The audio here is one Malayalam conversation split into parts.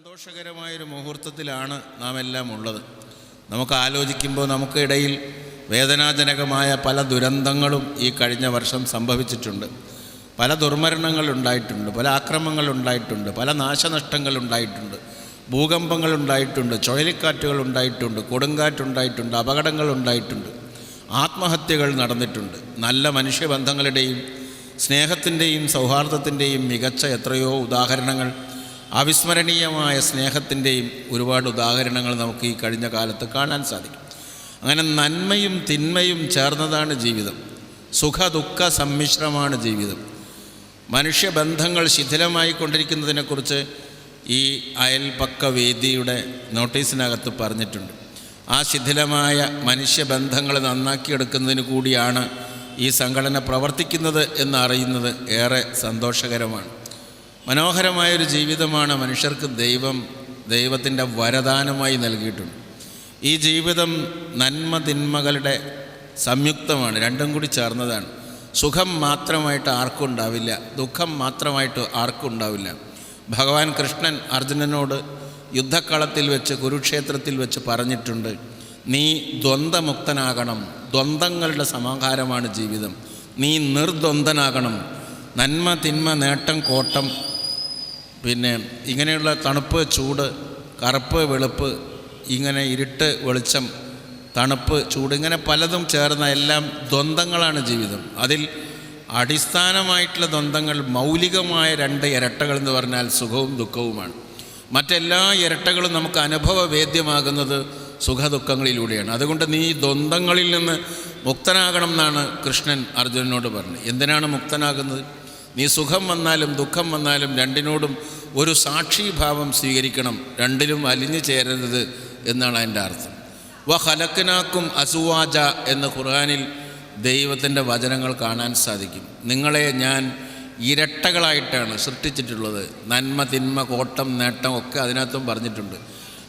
സന്തോഷകരമായൊരു മുഹൂർത്തത്തിലാണ് നാം എല്ലാം ഉള്ളത് നമുക്ക് ആലോചിക്കുമ്പോൾ നമുക്കിടയിൽ വേദനാജനകമായ പല ദുരന്തങ്ങളും ഈ കഴിഞ്ഞ വർഷം സംഭവിച്ചിട്ടുണ്ട്. പല ദുർമരണങ്ങൾ ഉണ്ടായിട്ടുണ്ട് പല ആക്രമങ്ങൾ ഉണ്ടായിട്ടുണ്ട് പല നാശനഷ്ടങ്ങൾ ഉണ്ടായിട്ടുണ്ട് ഭൂകമ്പങ്ങൾ ഉണ്ടായിട്ടുണ്ട് ചുഴലിക്കാറ്റുകൾ ഉണ്ടായിട്ടുണ്ട് കൊടുങ്കാറ്റുണ്ടായിട്ടുണ്ട് അപകടങ്ങൾ ഉണ്ടായിട്ടുണ്ട് ആത്മഹത്യകൾ നടന്നിട്ടുണ്ട്. നല്ല മനുഷ്യബന്ധങ്ങളുടെയും സ്നേഹത്തിന്റെയും സൗഹാർദ്ദത്തിന്റെയും മികച്ച എത്രയോ ഉദാഹരണങ്ങൾ അവിസ്മരണീയമായ സ്നേഹത്തിന്റെയും ഒരുപാട് ഉദാഹരണങ്ങൾ നമുക്ക് ഈ കഴിഞ്ഞ കാലത്ത് കാണാൻ സാധിക്കും. അങ്ങനെ നന്മയും തിന്മയും ചേർന്നതാണ് ജീവിതം. സുഖ ദുഃഖ സമ്മിശ്രമാണ് ജീവിതം. മനുഷ്യബന്ധങ്ങൾ ശിഥിലമായി കൊണ്ടിരിക്കുന്നതിനെക്കുറിച്ച് ഈ അയൽപക്ക വേദിയുടെ നോട്ടീസിനകത്ത് പറഞ്ഞിട്ടുണ്ട്. ആ ശിഥിലമായ മനുഷ്യബന്ധങ്ങൾ നന്നാക്കിയെടുക്കുന്നതിന് കൂടിയാണ് ഈ സംഘടന പ്രവർത്തിക്കുന്നത് എന്നറിയുന്നത് ഏറെ സന്തോഷകരമാണ്. മനോഹരമായൊരു ജീവിതമാണ് മനുഷ്യർക്ക് ദൈവം ദൈവത്തിന്റെ വരദാനമായി നൽകിയിട്ടുണ്ട്. ഈ ജീവിതം നന്മ തിന്മകളുടെ സംയുക്തമാണ് രണ്ടും കൂടി ചേർന്നതാണ്. സുഖം മാത്രമായിട്ട് ആർക്കും ഉണ്ടാവില്ല ദുഃഖം മാത്രമായിട്ട് ആർക്കും ഉണ്ടാവില്ല. ഭഗവാൻ കൃഷ്ണൻ അർജുനനോട് യുദ്ധക്കളത്തിൽ വെച്ച് കുരുക്ഷേത്രത്തിൽ വെച്ച് പറഞ്ഞിട്ടുണ്ട് നീ ദ്വന്ദ്മുക്തനാകണം ദ്വന്ദ്ങ്ങളുടെ സമാഹാരമാണ് ജീവിതം. നീ നിർദ്വന്ദ്വനാകണം. നന്മ തിന്മ നേട്ടം കോട്ടം പിന്നെ ഇങ്ങനെയുള്ള തണുപ്പ് ചൂട് കറുപ്പ് വെളുപ്പ് ഇങ്ങനെ ഇരുട്ട് വെളിച്ചം തണുപ്പ് ചൂട് ഇങ്ങനെ പലതും ചേർന്ന എല്ലാം ദ്വന്ദ്ങ്ങളാണ് ജീവിതം. അതിൽ അടിസ്ഥാനമായിട്ടുള്ള ദ്വന്ദ്ങ്ങൾ മൗലികമായ രണ്ട് ഇരട്ടകൾ എന്ന് പറഞ്ഞാൽ സുഖവും ദുഃഖവുമാണ്. മറ്റെല്ലാ ഇരട്ടകളും നമുക്ക് അനുഭവവേദ്യമാകുന്നത് സുഖദുഃഖങ്ങളിലൂടെയാണ്. അതുകൊണ്ട് നീ ദ്വന്ദ്ങ്ങളിൽ നിന്ന് മുക്തനാകണം എന്നാണ് കൃഷ്ണൻ അർജുനനോട് പറഞ്ഞത്. എന്തിനാണ് മുക്തനാകുന്നത്? നീ സുഖം വന്നാലും ദുഃഖം വന്നാലും രണ്ടിനോടും ഒരു സാക്ഷിഭാവം സ്വീകരിക്കണം. രണ്ടിലും അലിഞ്ഞു ചേരരുത് എന്നാണ് അതിന്റെ അർത്ഥം. വ ഹലക്കനാക്കും അസുവാജ എന്ന് ഖുർആാനിൽ ദൈവത്തിന്റെ വചനങ്ങൾ കാണാൻ സാധിക്കും. നിങ്ങളെ ഞാൻ ഇരട്ടകളായിട്ടാണ് സൃഷ്ടിച്ചിട്ടുള്ളത്. നന്മ തിന്മ കോട്ടം നേട്ടം ഒക്കെ അതിനകത്തും പറഞ്ഞിട്ടുണ്ട്.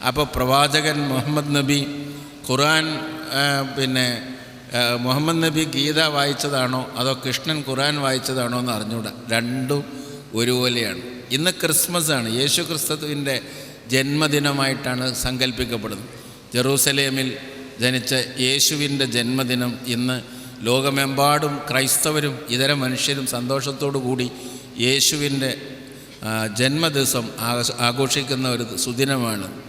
അപ്പോൾ പ്രവാചകൻ മുഹമ്മദ് നബി ഖുർആൻ പിന്നെ മുഹമ്മദ് നബി ഗീത വായിച്ചതാണോ അതോ കൃഷ്ണൻ ഖുറാൻ വായിച്ചതാണോ എന്ന് അറിഞ്ഞൂടാ. രണ്ടും ഒരുപോലെയാണ്. ഇന്ന് ക്രിസ്മസ് ആണ് യേശു ക്രിസ്തുവിന്റെ ജന്മദിനമായിട്ടാണ് സങ്കല്പിക്കപ്പെടുന്നത് ജെറൂസലേമിൽ ജനിച്ച യേശുവിന്റെ ജന്മദിനം ഇന്ന് ലോകമെമ്പാടും ക്രൈസ്തവരും ഇതര മനുഷ്യരും സന്തോഷത്തോടു കൂടി യേശുവിന്റെ ജന്മദിവസം ആഘോഷിക്കുന്ന ഒരു സുദിനമാണ്.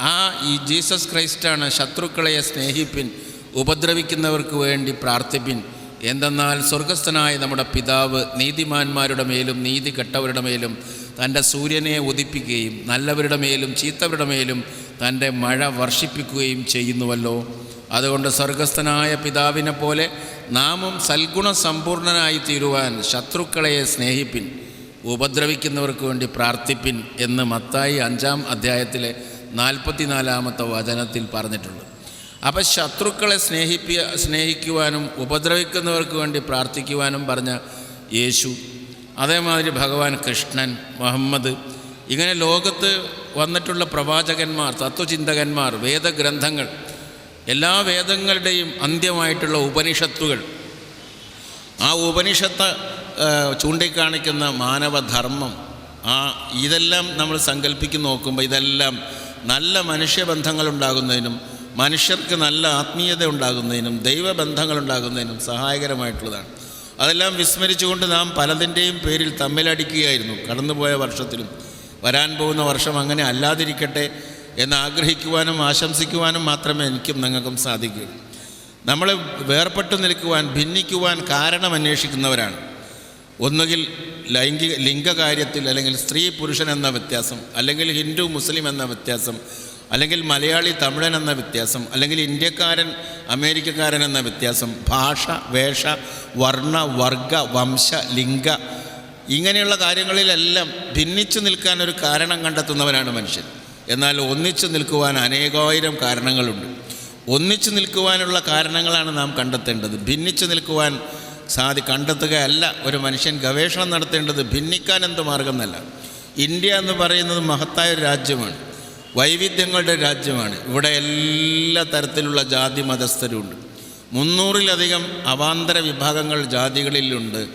ആ ഈ ജീസസ് ക്രൈസ്റ്റാണ് ശത്രുക്കളെ സ്നേഹിപ്പിൻ ഉപദ്രവിക്കുന്നവർക്ക് വേണ്ടി പ്രാർത്ഥിപ്പിൻ. എന്തെന്നാൽ സ്വർഗസ്ഥനായ നമ്മുടെ പിതാവ് നീതിമാന്മാരുടെ മേലും നീതി കെട്ടവരുടെ മേലും തന്റെ സൂര്യനെ ഉദിപ്പിക്കുകയും നല്ലവരുടെ മേലും ചീത്തവരുടെ മേലും തന്റെ മഴ വർഷിപ്പിക്കുകയും ചെയ്യുന്നുവല്ലോ. അതുകൊണ്ട് സ്വർഗസ്ഥനായ പിതാവിനെ പോലെ നാമും സൽഗുണ സമ്പൂർണനായി തീരുവാൻ ശത്രുക്കളെ സ്നേഹിപ്പിൻ. ഉപദ്രവിക്കുന്നവർക്ക് വേണ്ടി പ്രാർത്ഥിപ്പിൻ എന്ന് മത്തായി അഞ്ചാം അധ്യായത്തിലെ നാൽപ്പത്തിനാലാമത്തെ വചനത്തിൽ പറഞ്ഞിട്ടുണ്ട്. അപ്പം ശത്രുക്കളെ സ്നേഹിപ്പി സ്നേഹിക്കുവാനും ഉപദ്രവിക്കുന്നവർക്ക് വേണ്ടി പ്രാർത്ഥിക്കുവാനും പറഞ്ഞ യേശു അതേമാതിരി ഭഗവാൻ കൃഷ്ണൻ മുഹമ്മദ് ഇങ്ങനെ ലോകത്ത് വന്നിട്ടുള്ള പ്രവാചകന്മാർ തത്വചിന്തകന്മാർ വേദഗ്രന്ഥങ്ങൾ എല്ലാ വേദങ്ങളുടെയും അന്ത്യമായിട്ടുള്ള ഉപനിഷത്തുകൾ. ആ ഉപനിഷത്ത് ചൂണ്ടിക്കാണിക്കുന്ന മാനവധർമ്മം ആ ഇതെല്ലാം നമ്മൾ സങ്കല്പിച്ച് നോക്കുമ്പോൾ ഇതെല്ലാം നല്ല മനുഷ്യബന്ധങ്ങൾ ഉണ്ടാകുന്നതിനും മനുഷ്യർക്ക് നല്ല ആത്മീയത ഉണ്ടാകുന്നതിനും ദൈവബന്ധങ്ങൾ ഉണ്ടാകുന്നതിനും സഹായകരമായിട്ടുള്ളതാണ്. അതെല്ലാം വിസ്മരിച്ചുകൊണ്ട് നാം പലതിന്റെയും പേരിൽ തമ്മിലടിക്കുകയായിരുന്നു. കടന്നുപോയ വർഷത്തിലും വരാൻ പോകുന്ന വർഷം അങ്ങനെ അല്ലാതിരിക്കട്ടെ എന്ന് ആഗ്രഹിക്കുവാനും ആശംസിക്കുവാനും മാത്രമേ എനിക്കും നിങ്ങൾക്കും സാധിക്കൂ. നമ്മൾ വേർപെട്ടു നിൽക്കുവാൻ ഭിന്നിക്കുവാൻ കാരണം അന്വേഷിക്കുന്നവരാണ്. ഒന്നുകിൽ ലൈംഗിക ലിംഗകാര്യത്തിൽ അല്ലെങ്കിൽ സ്ത്രീ പുരുഷൻ എന്ന വ്യത്യാസം അല്ലെങ്കിൽ ഹിന്ദു മുസ്ലിം എന്ന വ്യത്യാസം അല്ലെങ്കിൽ മലയാളി തമിഴൻ എന്ന വ്യത്യാസം അല്ലെങ്കിൽ ഇന്ത്യക്കാരൻ അമേരിക്കക്കാരൻ എന്ന വ്യത്യാസം ഭാഷ വേഷ വർണ വർഗ വംശ ലിംഗ ഇങ്ങനെയുള്ള കാര്യങ്ങളിലെല്ലാം ഭിന്നിച്ചു നിൽക്കാൻ ഒരു കാരണം കണ്ടെത്തുന്നവനാണ് മനുഷ്യൻ. എന്നാൽ ഒന്നിച്ചു നിൽക്കുവാൻ അനേകായിരം കാരണങ്ങളുണ്ട്. ഒന്നിച്ചു നിൽക്കുവാനുള്ള കാരണങ്ങളാണ് നാം കണ്ടെത്തേണ്ടത്. ഭിന്നിച്ചു നിൽക്കുവാൻ സാധി കണ്ടെത്തുകയല്ല ഒരു മനുഷ്യൻ ഗവേഷണം നടത്തേണ്ടത് ഭിന്നിക്കാൻ എന്ത് മാർഗം എന്നല്ല. ഇന്ത്യ എന്ന് പറയുന്നത് മഹത്തായ ഒരു രാജ്യമാണ്. വൈവിധ്യങ്ങളുടെ രാജ്യമാണ്. ഇവിടെ എല്ലാ തരത്തിലുള്ള ജാതി മതസ്ഥരുണ്ട്. മുന്നൂറിലധികം അവാന്തര വിഭാഗങ്ങൾ ജാതികളിലുണ്ട്.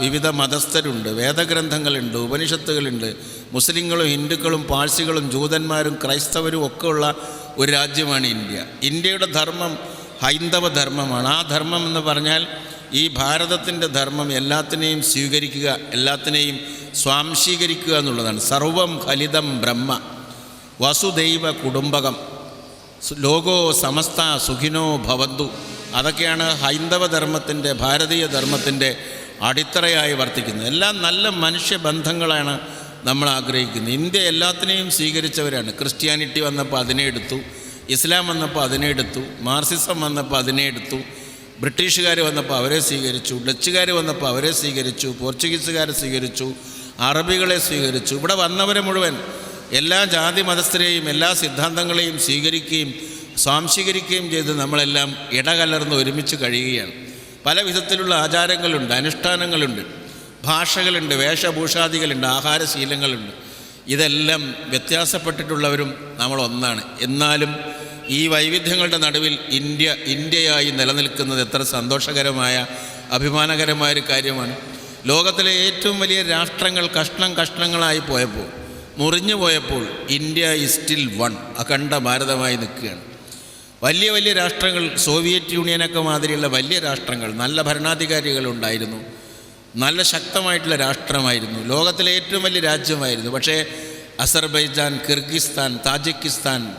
വിവിധ മതസ്ഥരുണ്ട്. വേദഗ്രന്ഥങ്ങളുണ്ട് ഉപനിഷത്തുകളുണ്ട്. മുസ്ലിങ്ങളും ഹിന്ദുക്കളും പാഴ്സികളും ജൂതന്മാരും ക്രൈസ്തവരും ഒക്കെ ഉള്ള ഒരു രാജ്യമാണ് ഇന്ത്യ. ഇന്ത്യയുടെ ധർമ്മം ഹൈന്ദവ ധർമ്മമാണ്. ആ ധർമ്മം എന്ന് പറഞ്ഞാൽ ഈ ഭാരതത്തിന്റെ ധർമ്മം എല്ലാത്തിനെയും സ്വീകരിക്കുക എല്ലാത്തിനെയും സ്വാംശീകരിക്കുക എന്നുള്ളതാണ്. സർവം ഫലിതം ബ്രഹ്മ. വസുദൈവ കുടുംബകം. ലോകോ സമസ്ത സുഖിനോ ഭവന്തു. അതൊക്കെയാണ് ഹൈന്ദവ ധർമ്മത്തിന്റെ ഭാരതീയ ധർമ്മത്തിന്റെ അടിത്തറയായി വർത്തിക്കുന്നത്. എല്ലാം നല്ല മനുഷ്യബന്ധങ്ങളാണ് നമ്മൾ ആഗ്രഹിക്കുന്നത്. ഇന്ത്യ എല്ലാത്തിനെയും സ്വീകരിച്ചവരാണ്. ക്രിസ്ത്യാനിറ്റി വന്നപ്പോൾ അതിനെ എടുത്തു ഇസ്ലാം വന്നപ്പോൾ അതിനെ എടുത്തു മാർസിസം വന്നപ്പോൾ അതിനെ എടുത്തു ബ്രിട്ടീഷുകാർ വന്നപ്പോൾ അവരെ സ്വീകരിച്ചു ഡച്ചുകാർ വന്നപ്പോൾ അവരെ സ്വീകരിച്ചു പോർച്ചുഗീസുകാരെ സ്വീകരിച്ചു അറബികളെ സ്വീകരിച്ചു. ഇവിടെ വന്നവരെ മുഴുവൻ എല്ലാ ജാതി മതസ്ഥരെയും എല്ലാ സിദ്ധാന്തങ്ങളെയും സ്വീകരിക്കുകയും സ്വാംശീകരിക്കുകയും ചെയ്ത് നമ്മളെല്ലാം ഇടകലർന്ന് ഒരുമിച്ച് കഴിയുകയാണ്. പല വിധത്തിലുള്ള ആചാരങ്ങളുണ്ട് അനുഷ്ഠാനങ്ങളുണ്ട്. ഭാഷകളുണ്ട് വേഷഭൂഷാദികളുണ്ട് ആഹാരശീലങ്ങളുണ്ട്. ഇതെല്ലാം വ്യത്യാസപ്പെട്ടിട്ടുള്ളവരും നമ്മൾ ഒന്നാണ് എന്നാലും ഈ വൈവിധ്യങ്ങളുടെ നടുവിൽ ഇന്ത്യ ഇന്ത്യയായി നിലനിൽക്കുന്നത് എത്ര സന്തോഷകരമായ അഭിമാനകരമായ ഒരു കാര്യമാണ്. ലോകത്തിലെ ഏറ്റവും വലിയ രാഷ്ട്രങ്ങൾ കഷ്ണം കഷ്ണങ്ങളായി പോയപ്പോൾ മുറിഞ്ഞു പോയപ്പോൾ ഇന്ത്യ ഇസ് സ്റ്റിൽ വൺ അഖണ്ഡ ഭാരതമായി നിൽക്കുകയാണ്. വലിയ വലിയ രാഷ്ട്രങ്ങൾ സോവിയറ്റ് യൂണിയനൊക്കെ മാതിരിയുള്ള വലിയ രാഷ്ട്രങ്ങൾ നല്ല ഭരണാധികാരികളുണ്ടായിരുന്നു. നല്ല ശക്തമായിട്ടുള്ള രാഷ്ട്രമായിരുന്നു. ലോകത്തിലെ ഏറ്റവും വലിയ രാജ്യമായിരുന്നു. പക്ഷേ അസർബൈജാൻ കിർഗിസ്ഥാൻ താജിക്കിസ്ഥാൻ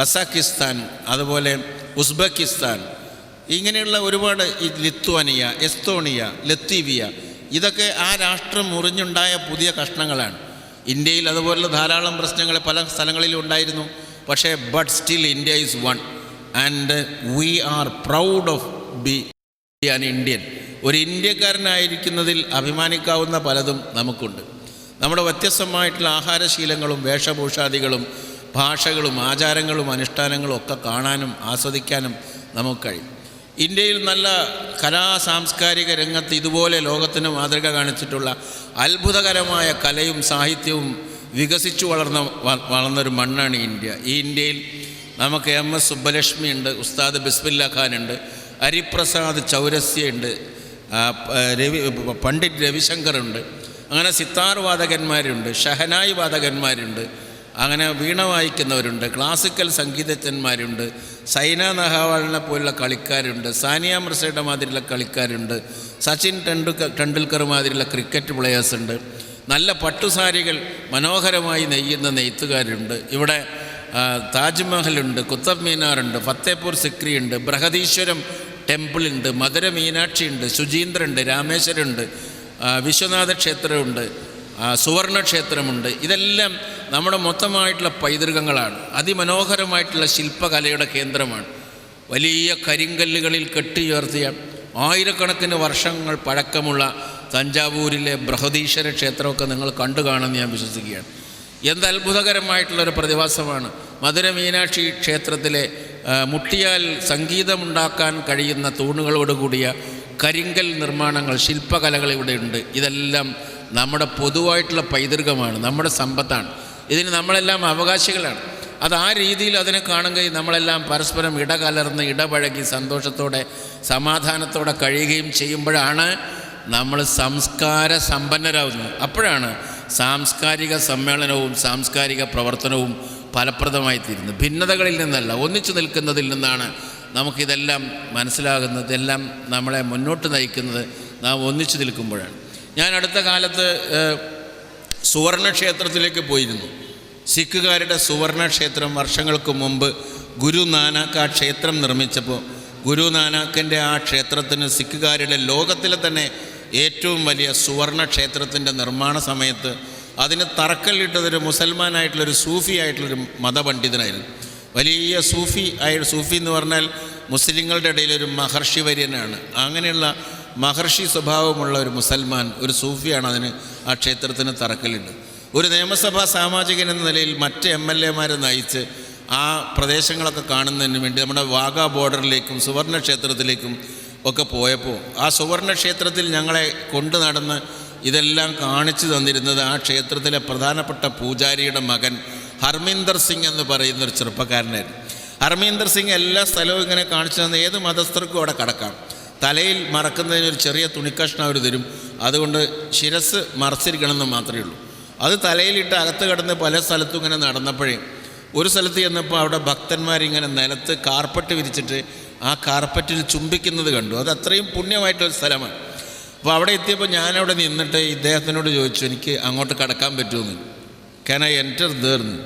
കസാക്കിസ്ഥാൻ അതുപോലെ ഉസ്ബെക്കിസ്ഥാൻ ഇങ്ങനെയുള്ള ഒരുപാട് ലിത്വാനിയ എസ്തോണിയ ലത്തീവിയ ഇതൊക്കെ ആ രാഷ്ട്രം മുറിഞ്ഞുണ്ടായ പുതിയ കഷ്ണങ്ങളാണ്. ഇന്ത്യയിൽ അതുപോലുള്ള ധാരാളം പ്രശ്നങ്ങൾ പല സ്ഥലങ്ങളിലും ഉണ്ടായിരുന്നു. പക്ഷേ but still India is one and we are proud of be an Indian ഒരു ഇന്ത്യക്കാരനായിരിക്കുന്നതിൽ അഭിമാനിക്കാവുന്ന പലതും നമുക്കുണ്ട്. നമ്മുടെ വ്യത്യസ്തമായിട്ടുള്ള ആഹാരശീലങ്ങളും വേഷഭൂഷാദികളും ഭാഷകളും ആചാരങ്ങളും അനുഷ്ഠാനങ്ങളും ഒക്കെ കാണാനും ആസ്വദിക്കാനും നമുക്ക് കഴിയും. ഇന്ത്യയിൽ നല്ല കലാ സാംസ്കാരിക രംഗത്ത് ഇതുപോലെ ലോകത്തിന് മാതൃക കാണിച്ചിട്ടുള്ള അത്ഭുതകരമായ കലയും സാഹിത്യവും വികസിച്ചു വളർന്ന വളർന്നൊരു മണ്ണാണ് ഇന്ത്യ. ഈ ഇന്ത്യയിൽ നമുക്ക് എം എസ് സുബ്ബലക്ഷ്മി ഉണ്ട് ഉസ്താദ് ബിസ്മില്ല ഉണ്ട് ഹരിപ്രസാദ് ചൗരസ്യ ഉണ്ട് ആ, പ- രവി പണ്ഡിറ്റ് രവിശങ്കറുണ്ട് അങ്ങനെ സിത്താർ വാദകന്മാരുണ്ട് ഷഹനായി വാദകന്മാരുണ്ട് അങ്ങനെ വീണ വായിക്കുന്നവരുണ്ട് ക്ലാസിക്കൽ സംഗീതജ്ഞന്മാരുണ്ട് സൈന നെഹ്വാളിനെ പോലുള്ള കളിക്കാരുണ്ട് സാനിയ മിർസയുടെ മാതിരിയുള്ള കളിക്കാരുണ്ട് സച്ചിൻ ടെണ്ടുൽക്കർ ടെണ്ടുൽക്കർ മാതിരിയുള്ള ക്രിക്കറ്റ് പ്ലെയേഴ്സ് ഉണ്ട്. നല്ല പട്ടുസാരികൾ മനോഹരമായി നെയ്യുന്ന നെയ്ത്തുകാരുണ്ട്. ഇവിടെ താജ്മഹലുണ്ട് കുത്തബ് മീനാറുണ്ട് ഫത്തേപൂർ സിക്രി ഉണ്ട് ബൃഹദീശ്വരം ടെമ്പിളുണ്ട് മധുര മീനാക്ഷിയുണ്ട് ശുചീന്ദ്രുണ്ട് രാമേശ്വരമുണ്ട് വിശ്വനാഥ ക്ഷേത്രമുണ്ട് സുവർണ ക്ഷേത്രമുണ്ട്. ഇതെല്ലാം നമ്മുടെ മൊത്തമായിട്ടുള്ള പൈതൃകങ്ങളാണ്. അതിമനോഹരമായിട്ടുള്ള ശില്പകലയുടെ കേന്ദ്രമാണ്. വലിയ കരിങ്കല്ലുകളിൽ കെട്ടിയുയർത്തിയ ആയിരക്കണക്കിന് വർഷങ്ങൾ പഴക്കമുള്ള തഞ്ചാവൂരിലെ ബൃഹദീശ്വര ക്ഷേത്രമൊക്കെ നിങ്ങൾ കണ്ടു കാണുമെന്ന് ഞാൻ വിശ്വസിക്കുകയാണ്. എന്ത് അത്ഭുതകരമായിട്ടുള്ളൊരു പ്രതിഭാസമാണ്. മധുര മീനാക്ഷി ക്ഷേത്രത്തിലെ മുട്ടിയാൽ സംഗീതമുണ്ടാക്കാൻ കഴിയുന്ന തൂണുകളോടുകൂടിയ കരിങ്കൽ നിർമ്മാണങ്ങൾ ശില്പകലകൾ ഇവിടെയുണ്ട് ഇതെല്ലാം നമ്മുടെ പൊതുവായിട്ടുള്ള പൈതൃകമാണ് നമ്മുടെ സമ്പത്താണ്. ഇതിന് നമ്മളെല്ലാം അവകാശികളാണ്. അത് ആ രീതിയിൽ അതിനെ കാണുകയും നമ്മളെല്ലാം പരസ്പരം ഇടകലർന്ന് ഇടപഴകി സന്തോഷത്തോടെ സമാധാനത്തോടെ കഴിയുകയും ചെയ്യുമ്പോഴാണ് നമ്മൾ സംസ്കാര സമ്പന്നരാകുന്നത് അപ്പോഴാണ് സാംസ്കാരിക സമ്മേളനവും സാംസ്കാരിക പ്രവർത്തനവും ഫലപ്രദമായി തീരുന്നത് ഭിന്നതകളിൽ നിന്നല്ല ഒന്നിച്ചു നിൽക്കുന്നതിൽ നിന്നാണ് നമുക്കിതെല്ലാം മനസ്സിലാകുന്നത് ഇതെല്ലാം നമ്മളെ മുന്നോട്ട് നയിക്കുന്നത്. നാം ഒന്നിച്ചു നിൽക്കുമ്പോഴാണ്. ഞാൻ അടുത്ത കാലത്ത് ഏഹ്, സുവർണ ക്ഷേത്രത്തിലേക്ക് പോയിരുന്നു. സിഖുകാരുടെ സുവർണക്ഷേത്രം വർഷങ്ങൾക്ക് മുമ്പ് ഗുരു നാനാക്ക് ആ ക്ഷേത്രം നിർമ്മിച്ചപ്പോൾ ഗുരു നാനാക്കിന്റെ ആ ക്ഷേത്രത്തിന് സിഖുകാരുടെ ലോകത്തിലെ തന്നെ ഏറ്റവും വലിയ സുവർണ ക്ഷേത്രത്തിന്റെ നിർമ്മാണ സമയത്ത് അതിന് തറക്കല്ലിട്ടതൊരു മുസൽമാനായിട്ടുള്ളൊരു സൂഫി ആയിട്ടുള്ളൊരു മതപണ്ഡിതനായിരുന്നു. വലിയ സൂഫി ആയ സൂഫി എന്ന് പറഞ്ഞാൽ മുസ്ലിങ്ങളുടെ ഇടയിലൊരു മഹർഷിവര്യനാണ് മഹർഷി വര്യനാണ്. അങ്ങനെയുള്ള മഹർഷി സ്വഭാവമുള്ള ഒരു മുസൽമാൻ ഒരു സൂഫിയാണ് അതിന് ആ ക്ഷേത്രത്തിന് തറക്കലുണ്ട് ഒരു നിയമസഭാ സാമാജികൻ എന്ന നിലയിൽ മറ്റ് എം എൽ എമാരെ നയിച്ച് ആ പ്രദേശങ്ങളൊക്കെ കാണുന്നതിന് വേണ്ടി നമ്മുടെ വാഗ ബോർഡറിലേക്കും സുവർണ ക്ഷേത്രത്തിലേക്കും ഒക്കെ പോയപ്പോൾ ആ സുവർണ ക്ഷേത്രത്തിൽ ഞങ്ങളെ കൊണ്ടു നടന്ന് ഇതെല്ലാം കാണിച്ചു തന്നിരുന്നത് ആ ക്ഷേത്രത്തിലെ പ്രധാനപ്പെട്ട പൂജാരിയുടെ മകൻ ഹർമീന്ദർ സിംഗ് എന്ന് പറയുന്ന ഒരു ചെറുപ്പക്കാരനായിരുന്നു. ഹർമീന്ദർ സിംഗ് എല്ലാ സ്ഥലവും ഇങ്ങനെ കാണിച്ചു തന്ന ഏത് മതസ്ഥർക്കും അവിടെ കടക്കാം. തലയിൽ മറക്കുന്നതിന് ഒരു ചെറിയ തുണിക്കഷ്ണം അവർ തരും. അതുകൊണ്ട് ശിരസ് മറച്ചിരിക്കണമെന്ന് മാത്രമേ ഉള്ളൂ. അത് തലയിലിട്ട് അകത്ത് കിടന്ന് പല സ്ഥലത്തും ഇങ്ങനെ നടന്നപ്പോഴേ ഒരു സ്ഥലത്ത് ചെന്നപ്പോൾ അവിടെ ഭക്തന്മാരിങ്ങനെ നിലത്ത് കാർപ്പറ്റ് വിരിച്ചിട്ട് ആ കാർപ്പറ്റിൽ ചുംബിക്കുന്നത് കണ്ടു. അത് അത്രയും പുണ്യമായിട്ടൊരു സ്ഥലമാണ്. അപ്പോൾ അവിടെ എത്തിയപ്പോൾ ഞാനവിടെ നിന്നിട്ട് ഇദ്ദേഹത്തിനോട് ചോദിച്ചു എനിക്ക് അങ്ങോട്ട് കടക്കാൻ പറ്റുമെന്ന്. ക്യാൻ ഐ എന്റർ ദേർന്ന്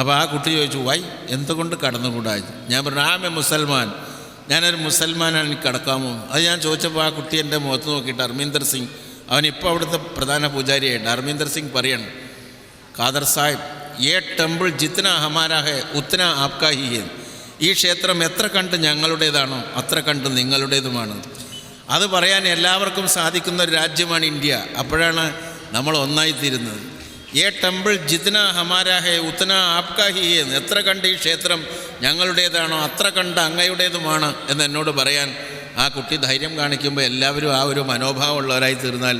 അപ്പോൾ ആ കുട്ടി ചോദിച്ചു വൈ എന്തുകൊണ്ട് കടന്നുകൂടാ ഞാൻ പറഞ്ഞു ആമേ മുസൽമാൻ ഞാനൊരു മുസൽമാനാണ് എനിക്ക് കടക്കാമോ? അത് ഞാൻ ചോദിച്ചപ്പോൾ ആ കുട്ടി എന്റെ മുഖത്ത് നോക്കിയിട്ട് അർമീന്ദർ സിംഗ് അവൻ ഇപ്പോൾ അവിടുത്തെ പ്രധാന പൂജാരിയായിട്ട് അർമീന്ദർ സിംഗ് പറയണം. ഖാദർ സാഹിബ് ഏ ടെമ്പിൾ ജിത്ന ഹമാരാ ഉത്തന ആപ്കാ ഹി ഹെ ഈ ക്ഷേത്രം എത്ര കണ്ട് ഞങ്ങളുടേതാണോ അത്ര കണ്ട് നിങ്ങളുടേതുമാണ്. അത് പറയാൻ എല്ലാവർക്കും സാധിക്കുന്ന ഒരു രാജ്യമാണ് ഇന്ത്യ. അപ്പോഴാണ് നമ്മൾ ഒന്നായിത്തീരുന്നത്. ഏ temple Jithna ഹമാരാ he Utthana ആപ്കാ he ഹെ എത്ര കണ്ട് ഈ ക്ഷേത്രം ഞങ്ങളുടേതാണോ അത്ര കണ്ട് അങ്ങയുടേതുമാണ് എന്ന് എന്നോട് പറയാൻ ആ കുട്ടി ധൈര്യം കാണിക്കുമ്പോൾ എല്ലാവരും ആ ഒരു മനോഭാവമുള്ളവരായി തീർന്നാൽ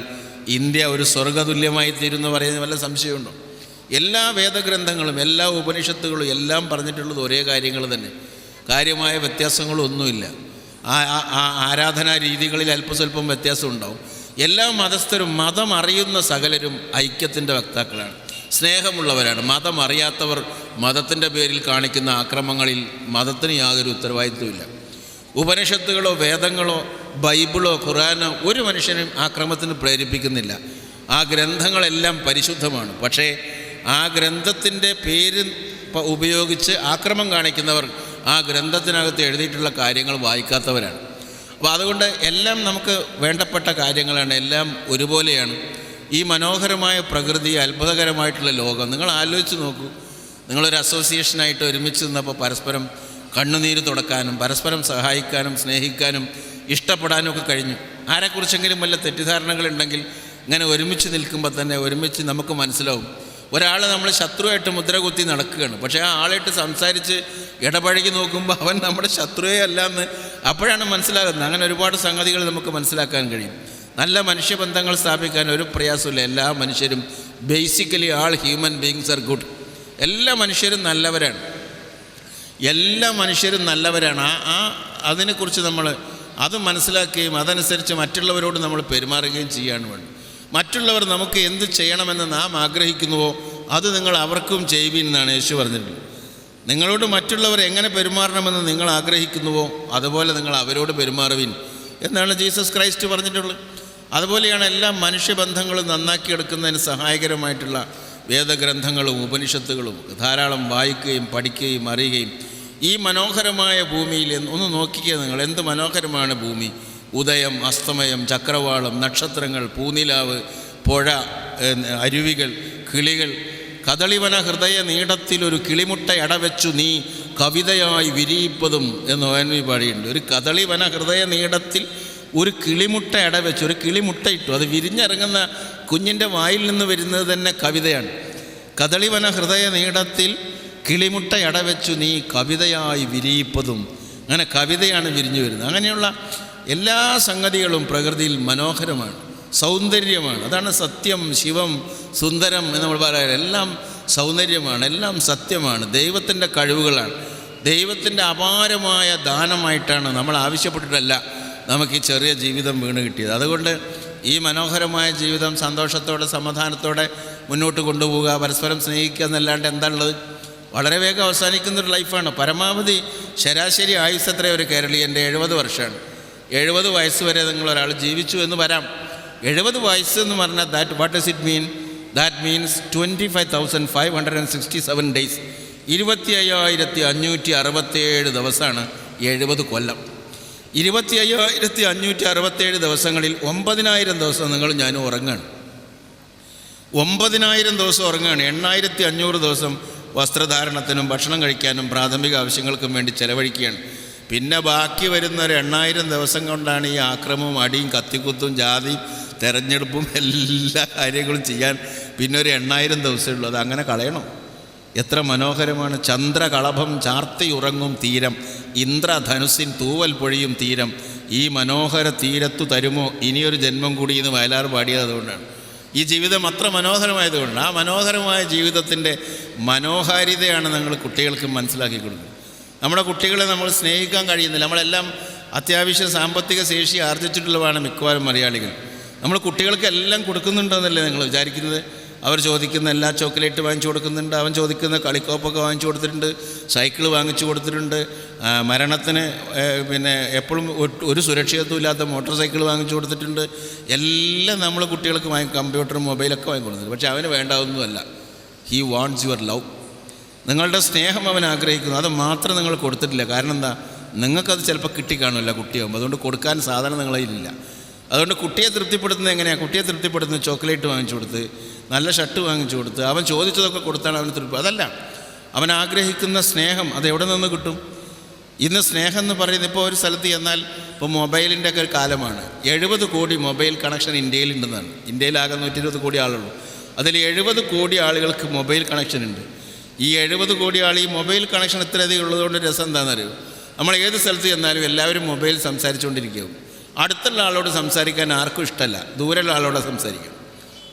ഇന്ത്യ ഒരു സ്വർഗതുല്യമായി തീരുമെന്ന് പറയുന്ന വല്ല സംശയമുണ്ടോ? എല്ലാ വേദഗ്രന്ഥങ്ങളും എല്ലാ ഉപനിഷത്തുകളും എല്ലാം പറഞ്ഞിട്ടുള്ളത് ഒരേ കാര്യങ്ങൾ തന്നെ. കാര്യമായ വ്യത്യാസങ്ങളൊന്നുമില്ല. ആ ആരാധനാ രീതികളിൽ അല്പസ്വല്പം വ്യത്യാസം ഉണ്ടാവും എല്ലാ മതസ്ഥരും മതം അറിയുന്ന സകലരും ഐക്യത്തിന്റെ വക്താക്കളാണ്. സ്നേഹമുള്ളവരാണ്. മതം അറിയാത്തവർ മതത്തിന്റെ പേരിൽ കാണിക്കുന്ന ആക്രമങ്ങളിൽ മതത്തിന് യാതൊരു ഉത്തരവാദിത്വമില്ല ഉപനിഷത്തുകളോ വേദങ്ങളോ ബൈബിളോ ഖുറാനോ ഒരു മനുഷ്യനും ആക്രമത്തിന് പ്രേരിപ്പിക്കുന്നില്ല. ആ ഗ്രന്ഥങ്ങളെല്ലാം പരിശുദ്ധമാണ്. പക്ഷേ ആ ഗ്രന്ഥത്തിന്റെ പേര് ഉപയോഗിച്ച് ആക്രമം കാണിക്കുന്നവർ ആ ഗ്രന്ഥത്തിനകത്ത് എഴുതിയിട്ടുള്ള കാര്യങ്ങൾ വായിക്കാത്തവരാണ്. അപ്പോൾ അതുകൊണ്ട് എല്ലാം നമുക്ക് വേണ്ടപ്പെട്ട കാര്യങ്ങളാണ്. എല്ലാം ഒരുപോലെയാണ്. ഈ മനോഹരമായ പ്രകൃതി അത്ഭുതകരമായിട്ടുള്ള ലോകം നിങ്ങൾ ആലോചിച്ച് നോക്കൂ. നിങ്ങളൊരു അസോസിയേഷനായിട്ട് ഒരുമിച്ച് നിന്നപ്പോൾ പരസ്പരം കണ്ണുനീര് തുടക്കാനും പരസ്പരം സഹായിക്കാനും സ്നേഹിക്കാനും ഇഷ്ടപ്പെടാനും ഒക്കെ കഴിഞ്ഞു. ആരെക്കുറിച്ചെങ്കിലും വല്ല തെറ്റിദ്ധാരണകളുണ്ടെങ്കിൽ ഇങ്ങനെ ഒരുമിച്ച് നിൽക്കുമ്പോൾ തന്നെ ഒരുമിച്ച് നമുക്ക് മനസ്സിലാവും. ഒരാൾ നമ്മൾ ശത്രുവായിട്ട് മുദ്ര കുത്തി നടക്കുകയാണ്. പക്ഷേ ആ ആളായിട്ട് സംസാരിച്ച് ഇടപഴകി നോക്കുമ്പോൾ അവൻ നമ്മുടെ ശത്രുവേ അല്ല എന്ന് അപ്പോഴാണ് മനസ്സിലാകുന്നത്. അങ്ങനെ ഒരുപാട് സംഗതികൾ നമുക്ക് മനസ്സിലാക്കാൻ കഴിയും. നല്ല മനുഷ്യബന്ധങ്ങൾ സ്ഥാപിക്കാൻ ഒരു പ്രയാസമില്ല. എല്ലാ മനുഷ്യരും basically all human beings are good എല്ലാ മനുഷ്യരും നല്ലവരാണ്. എല്ലാ മനുഷ്യരും നല്ലവരാണ്. ആ ആ അതിനെക്കുറിച്ച് നമ്മൾ അത് മനസ്സിലാക്കുകയും അതനുസരിച്ച് മറ്റുള്ളവരോട് നമ്മൾ പെരുമാറുകയും ചെയ്യാണ് വേണ്ടത്. മറ്റുള്ളവർ നമുക്ക് എന്ത് ചെയ്യണമെന്ന് നാം ആഗ്രഹിക്കുന്നുവോ അത് നിങ്ങൾ അവർക്കും ചെയ്യുവിൻ എന്നാണ് യേശു പറഞ്ഞിട്ടുള്ളത്. നിങ്ങളോട് മറ്റുള്ളവർ എങ്ങനെ പെരുമാറണമെന്ന് നിങ്ങൾ ആഗ്രഹിക്കുന്നുവോ അതുപോലെ നിങ്ങൾ അവരോട് പെരുമാറുവിൻ എന്നാണ് ജീസസ് ക്രൈസ്റ്റ് പറഞ്ഞിട്ടുള്ളത്. അതുപോലെയാണ് എല്ലാ മനുഷ്യബന്ധങ്ങളും നന്നാക്കിയെടുക്കുന്നതിന് സഹായകരമായിട്ടുള്ള വേദഗ്രന്ഥങ്ങളും ഉപനിഷത്തുകളും ധാരാളം വായിക്കുകയും പഠിക്കുകയും അറിയുകയും ഈ മനോഹരമായ ഭൂമിയിൽ ഒന്ന് നോക്കിക്കുക നിങ്ങൾ എന്ത് മനോഹരമാണ് ഭൂമി? ഉദയം അസ്തമയം ചക്രവാളം നക്ഷത്രങ്ങൾ പൂനിലാവ് പുഴ അരുവികൾ കിളികൾ കദളിവന ഹൃദയ നീടത്തിലൊരു കിളിമുട്ട ഇടവെച്ചു നീ കവിതയായി വിരിയിപ്പതും എന്ന് ഒ പാടിയുണ്ട് ഒരു കദളിവന ഹൃദയ നീടത്തിൽ ഒരു കിളിമുട്ട ഇടവെച്ചു ഒരു കിളിമുട്ട ഇട്ടു. അത് വിരിഞ്ഞിറങ്ങുന്ന കുഞ്ഞിന്റെ വായിൽ നിന്ന് വരുന്നത് തന്നെ കവിതയാണ്. കദളിവന ഹൃദയ നീടത്തിൽ കിളിമുട്ട ഇടവെച്ചു നീ കവിതയായി വിരിയിപ്പതും. അങ്ങനെ കവിതയാണ് വിരിഞ്ഞു വരുന്നത്. അങ്ങനെയുള്ള എല്ലാ സംഗതികളും പ്രകൃതിയിൽ മനോഹരമാണ്. സൗന്ദര്യമാണ്. അതാണ് സത്യം ശിവം സുന്ദരം എന്ന് നമ്മൾ പറയാറ്. എല്ലാം സൗന്ദര്യമാണ് എല്ലാം സത്യമാണ്. ദൈവത്തിന്റെ കഴിവുകളാണ്. ദൈവത്തിന്റെ അപാരമായ ദാനമായിട്ടാണ് നമ്മൾ ആവശ്യപ്പെട്ടിട്ടല്ല നമുക്ക് ഈ ചെറിയ ജീവിതം വീണ് കിട്ടിയത്. അതുകൊണ്ട് ഈ മനോഹരമായ ജീവിതം സന്തോഷത്തോടെ സമാധാനത്തോടെ മുന്നോട്ട് കൊണ്ടുപോവുക പരസ്പരം സ്നേഹിക്കുക എന്നല്ലാണ്ട് എന്താണുള്ളത്? വളരെ വേഗം അവസാനിക്കുന്നൊരു ലൈഫാണ്. പരമാവധി ശരാശരി ആയുസ് എത്ര ഒരു കേരളീയന്റെ എഴുപത് വർഷമാണ്. എഴുപത് വയസ്സ് വരെ നിങ്ങളൊരാൾ ജീവിച്ചു എന്ന് വരാം. എഴുപത് വയസ്സ് എന്ന് പറഞ്ഞാൽ that what does it mean that means twenty five thousand five hundred and sixty seven days ഇരുപത്തി അയ്യായിരത്തി അഞ്ഞൂറ്റി അറുപത്തേഴ് ദിവസമാണ് എഴുപത് കൊല്ലം. ഇരുപത്തി അയ്യായിരത്തി അഞ്ഞൂറ്റി അറുപത്തേഴ് ദിവസങ്ങളിൽ ഒമ്പതിനായിരം ദിവസം നിങ്ങൾ ഞാൻ ഉറങ്ങാണ് ഒമ്പതിനായിരം ദിവസം ഉറങ്ങുകയാണ്. എണ്ണായിരത്തി അഞ്ഞൂറ് ദിവസം വസ്ത്രധാരണത്തിനും ഭക്ഷണം കഴിക്കാനും പ്രാഥമിക ആവശ്യങ്ങൾക്കും വേണ്ടി ചെലവഴിക്കുകയാണ്. പിന്നെ ബാക്കി വരുന്ന ഒരു എണ്ണായിരം ദിവസം കൊണ്ടാണ് ഈ ആക്രമവും അടിയും കത്തിക്കുത്തും ജാതിയും തെരഞ്ഞെടുപ്പും എല്ലാ കാര്യങ്ങളും ചെയ്യാൻ പിന്നെ ഒരു എണ്ണായിരം ദിവസമേ ഉള്ളൂ. അത് അങ്ങനെ കളയണം. എത്ര മനോഹരമാണ്. ചന്ദ്രകളഭം ചാർത്തി ഉറങ്ങും തീരം. ഇന്ദ്രധനുസിൻ തൂവൽ പൊഴിയും തീരം. ഈ മനോഹര തീരത്തു തരുമോ? ഇനിയൊരു ജന്മം കൂടി എന്ന് വയലാർ പാടിയത് അതുകൊണ്ടാണ്. ഈ ജീവിതം അത്ര മനോഹരമായതുകൊണ്ട് ആ മനോഹരമായ ജീവിതത്തിന്റെ മനോഹാരിതയാണ് നിങ്ങൾ കുട്ടികൾക്ക് മനസ്സിലാക്കി കൊടുക്കുന്നത്. നമ്മുടെ കുട്ടികളെ നമ്മൾ സ്നേഹിക്കാൻ കഴിയുന്നില്ല. നമ്മളെല്ലാം അത്യാവശ്യം സാമ്പത്തിക ശേഷി ആർജിച്ചിട്ടുള്ളതാണ് മിക്കവാറും മലയാളികൾ. നമ്മൾ കുട്ടികൾക്ക് എല്ലാം കൊടുക്കുന്നുണ്ടെന്നല്ലേ നിങ്ങൾ വിചാരിക്കുന്നത്? അവർ ചോദിക്കുന്ന എല്ലാ ചോക്ലേറ്റ് വാങ്ങിച്ചു കൊടുക്കുന്നുണ്ട് അവൻ ചോദിക്കുന്ന കളിക്കോപ്പൊക്കെ വാങ്ങിച്ചു കൊടുത്തിട്ടുണ്ട് സൈക്കിൾ വാങ്ങിച്ചു കൊടുത്തിട്ടുണ്ട് മരണത്തിന് പിന്നെ എപ്പോഴും ഒരു സുരക്ഷിതത്വം ഇല്ലാത്ത മോട്ടോർ സൈക്കിൾ വാങ്ങിച്ചു കൊടുത്തിട്ടുണ്ട്. എല്ലാം നമ്മൾ കുട്ടികൾക്ക് വാങ്ങി കമ്പ്യൂട്ടറും മൊബൈലൊക്കെ വാങ്ങി കൊടുത്തിട്ടുണ്ട്. പക്ഷേ അവന് വേണ്ടാവുന്നതല്ല. ഹീ വാണ്ട്സ് യുവർ ലവ് നിങ്ങളുടെ സ്നേഹം അവൻ ആഗ്രഹിക്കുന്നു. അത് മാത്രം നിങ്ങൾ കൊടുത്തിട്ടില്ല. കാരണം എന്താ? നിങ്ങൾക്കത് ചിലപ്പോൾ കിട്ടിക്കാണുമല്ല കുട്ടിയാകുമ്പോൾ അതുകൊണ്ട് കൊടുക്കാൻ സാധനം നിങ്ങളെ കയ്യിലില്ല അതുകൊണ്ട് കുട്ടിയെ തൃപ്തിപ്പെടുത്തുന്നത് എങ്ങനെയാണ് കുട്ടിയെ തൃപ്തിപ്പെടുത്തുന്നത് ചോക്ലേറ്റ് വാങ്ങിച്ചു കൊടുത്ത് നല്ല ഷർട്ട് വാങ്ങിച്ചു കൊടുത്ത് അവൻ ചോദിച്ചതൊക്കെ കൊടുത്താണ് അവന് തൃപ്തി. അതല്ല അവൻ ആഗ്രഹിക്കുന്ന സ്നേഹം അത് എവിടെ നിന്ന് കിട്ടും? ഇന്ന് സ്നേഹം എന്ന് പറയുന്നത് ഇപ്പോൾ ഒരു സ്ഥലത്ത് ചെന്നാൽ ഇപ്പോൾ മൊബൈലിന്റെ ഒക്കെ കാലമാണ്. എഴുപത് കോടി മൊബൈൽ കണക്ഷൻ ഇന്ത്യയിലുണ്ടെന്നാണ് ഇന്ത്യയിലാകെ നൂറ്റി ഇരുപത് കോടി ആളുള്ളൂ അതിൽ എഴുപത് കോടി ആളുകൾക്ക് മൊബൈൽ കണക്ഷൻ ഉണ്ട്. ഈ എഴുപത് കോടി ആൾ ഈ മൊബൈൽ കണക്ഷൻ ഇത്രയധികം ഉള്ളതുകൊണ്ട് രസം എന്താണെന്നറിയോ? നമ്മൾ ഏത് സ്ഥലത്ത് ചെന്നാലും എല്ലാവരും മൊബൈൽ സംസാരിച്ചുകൊണ്ടിരിക്കും. അടുത്തുള്ള ആളോട് സംസാരിക്കാൻ ആർക്കും ഇഷ്ടമല്ല. ദൂരെയുള്ള ആളോട് സംസാരിക്കും.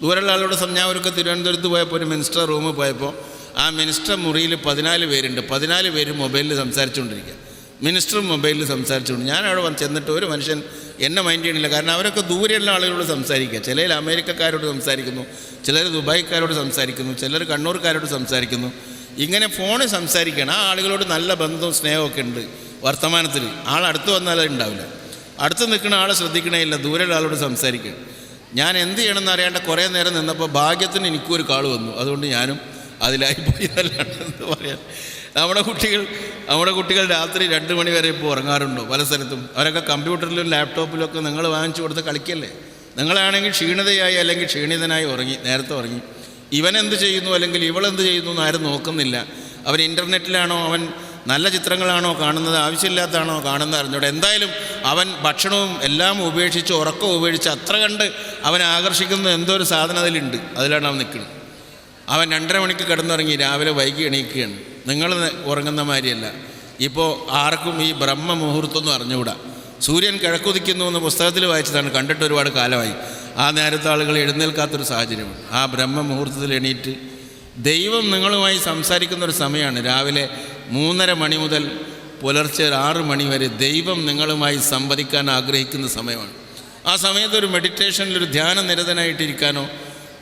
ദൂരെയുള്ള ആളോട് ഞാൻ ഒരു തിരുവനന്തപുരത്ത് പോയപ്പോൾ ഒരു മിനിസ്റ്റർ റൂമിൽ പോയപ്പോൾ ആ മിനിസ്റ്റർ മുറിയിൽ പതിനാല് പേരുണ്ട്. പതിനാല് പേര് മൊബൈലിൽ സംസാരിച്ചുകൊണ്ടിരിക്കുക. മിനിസ്റ്ററും മൊബൈലിൽ സംസാരിച്ചുകൊണ്ട് ഞാൻ അവിടെ വന്ന് ചെന്നിട്ട് ഒരു മനുഷ്യൻ എന്നെ മൈൻഡ് ചെയ്യണില്ല. കാരണം അവരൊക്കെ ദൂരെയുള്ള ആളുകളോട് സംസാരിക്കുക. ചിലർ അമേരിക്കക്കാരോട് സംസാരിക്കുന്നു ചിലർ ദുബായിക്കാരോട് സംസാരിക്കുന്നു ചിലർ കണ്ണൂർക്കാരോട് സംസാരിക്കുന്നു. ഇങ്ങനെ ഫോണിൽ സംസാരിക്കണം. ആ ആളുകളോട് നല്ല ബന്ധവും സ്നേഹമൊക്കെ ഉണ്ട് വർത്തമാനത്തിൽ. ആൾ അടുത്ത് വന്നാൽ ഉണ്ടാവില്ല. അടുത്ത് നിൽക്കുന്ന ആളെ ശ്രദ്ധിക്കണേയില്ല ദൂരെ ഒരാളോട് സംസാരിക്കുക ഞാൻ എന്ത് ചെയ്യണമെന്ന് അറിയാണ്ട് കുറേ നേരം നിന്നപ്പോൾ ഭാഗ്യത്തിന് എനിക്കും ഒരു കാൾ വന്നു. അതുകൊണ്ട് ഞാനും അതിലായി പോയി എന്ന് പറയാൻ. നമ്മുടെ കുട്ടികൾ നമ്മുടെ കുട്ടികൾ രാത്രി രണ്ട് മണി വരെ ഇപ്പോൾ ഉറങ്ങാറുണ്ടോ? പല സ്ഥലത്തും. അവരൊക്കെ കമ്പ്യൂട്ടറിലും ലാപ്ടോപ്പിലും ഒക്കെ നിങ്ങൾ വാങ്ങിച്ചു കൊടുത്ത് കളിക്കല്ലേ? നിങ്ങളാണെങ്കിൽ ക്ഷീണിതയായി അല്ലെങ്കിൽ ക്ഷീണിതനായി ഉറങ്ങി നേരത്തെ ഉറങ്ങി. ഇവൻ എന്ത് ചെയ്യുന്നു അല്ലെങ്കിൽ ഇവളെന്ത് ചെയ്യുന്നു എന്ന് ആരും നോക്കുന്നില്ല. അവൻ ഇന്റർനെറ്റിലാണോ? അവൻ നല്ല ചിത്രങ്ങളാണോ കാണുന്നത്? ആവശ്യമില്ലാത്തതാണോ കാണുന്നത്? അറിഞ്ഞൂടെ. എന്തായാലും അവൻ ഭക്ഷണവും എല്ലാം ഉപേക്ഷിച്ച് ഉറക്കവും ഉപേക്ഷിച്ച് അത്ര കണ്ട് അവൻ ആകർഷിക്കുന്ന എന്തോ ഒരു സാധനം അതിലുണ്ട്. അതിലാണ് അവൻ നിൽക്കുന്നത്. അവൻ രണ്ടര മണിക്ക് കിടന്നുറങ്ങി രാവിലെ വൈകി എണീക്കുകയാണ്. നിങ്ങൾ ഉറങ്ങുന്ന മാതിരിയല്ല. ഇപ്പോൾ ആർക്കും ഈ ബ്രഹ്മ മുഹൂർത്തമൊന്നും അറിഞ്ഞുകൂടാ. സൂര്യൻ കിഴക്കുതിക്കുന്നു എന്ന് പുസ്തകത്തിൽ വായിച്ചതാണ്. കണ്ടിട്ട് ഒരുപാട് കാലമായി. ആ നേരത്തെ ആളുകൾ എഴുന്നേൽക്കാത്തൊരു സാഹചര്യമാണ്. ആ ബ്രഹ്മ മുഹൂർത്തത്തിൽ എണീറ്റ് ദൈവം നിങ്ങളുമായി സംസാരിക്കുന്ന ഒരു സമയമാണ്. രാവിലെ മൂന്നര മണി മുതൽ പുലർച്ചെ ഒരു ആറ് മണി വരെ ദൈവം നിങ്ങളുമായി സംവദിക്കാൻ ആഗ്രഹിക്കുന്ന സമയമാണ്. ആ സമയത്ത് ഒരു മെഡിറ്റേഷനിൽ ഒരു ധ്യാന നിരതനായിട്ടിരിക്കാനോ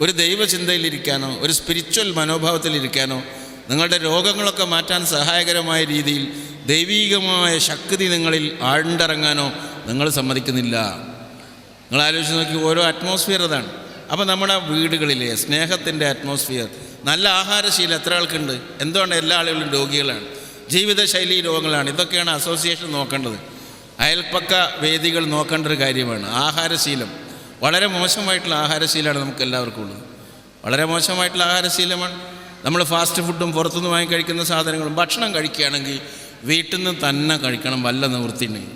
ഒരു ദൈവചിന്തയിലിരിക്കാനോ ഒരു സ്പിരിച്വൽ മനോഭാവത്തിലിരിക്കാനോ നിങ്ങളുടെ രോഗങ്ങളൊക്കെ മാറ്റാൻ സഹായകരമായ രീതിയിൽ ദൈവീകമായ ശക്തി നിങ്ങളിൽ ആണ്ടിറങ്ങാനോ നിങ്ങൾ സമ്മതിക്കുന്നില്ല. നിങ്ങൾ ആലോചിച്ച് നോക്കി ഓരോ അറ്റ്മോസ്ഫിയർ അതാണ്. അപ്പോൾ നമ്മുടെ വീടുകളിലെ സ്നേഹത്തിന്റെ അറ്റ്മോസ്ഫിയർ നല്ല ആഹാരശീലം എത്ര ആൾക്കുണ്ട്? എന്തുകൊണ്ട് എല്ലാ ആളുകളും രോഗികളാണ്? ജീവിതശൈലി രോഗങ്ങളാണ്. ഇതൊക്കെയാണ് അസോസിയേഷൻ നോക്കേണ്ടത്. അയൽപ്പക്ക വേദികൾ നോക്കേണ്ട ഒരു കാര്യമാണ്. ആഹാരശീലം. വളരെ മോശമായിട്ടുള്ള ആഹാരശീലമാണ് നമുക്ക് എല്ലാവർക്കും ഉള്ളത്. വളരെ മോശമായിട്ടുള്ള ആഹാരശീലമാണ്. നമ്മൾ ഫാസ്റ്റ് ഫുഡും പുറത്തുനിന്ന് വാങ്ങി കഴിക്കുന്ന സാധനങ്ങളും ഭക്ഷണം കഴിക്കുകയാണെങ്കിൽ വീട്ടിൽ നിന്ന് തന്നെ കഴിക്കണം വല്ല നിവൃത്തിയുണ്ടെങ്കിൽ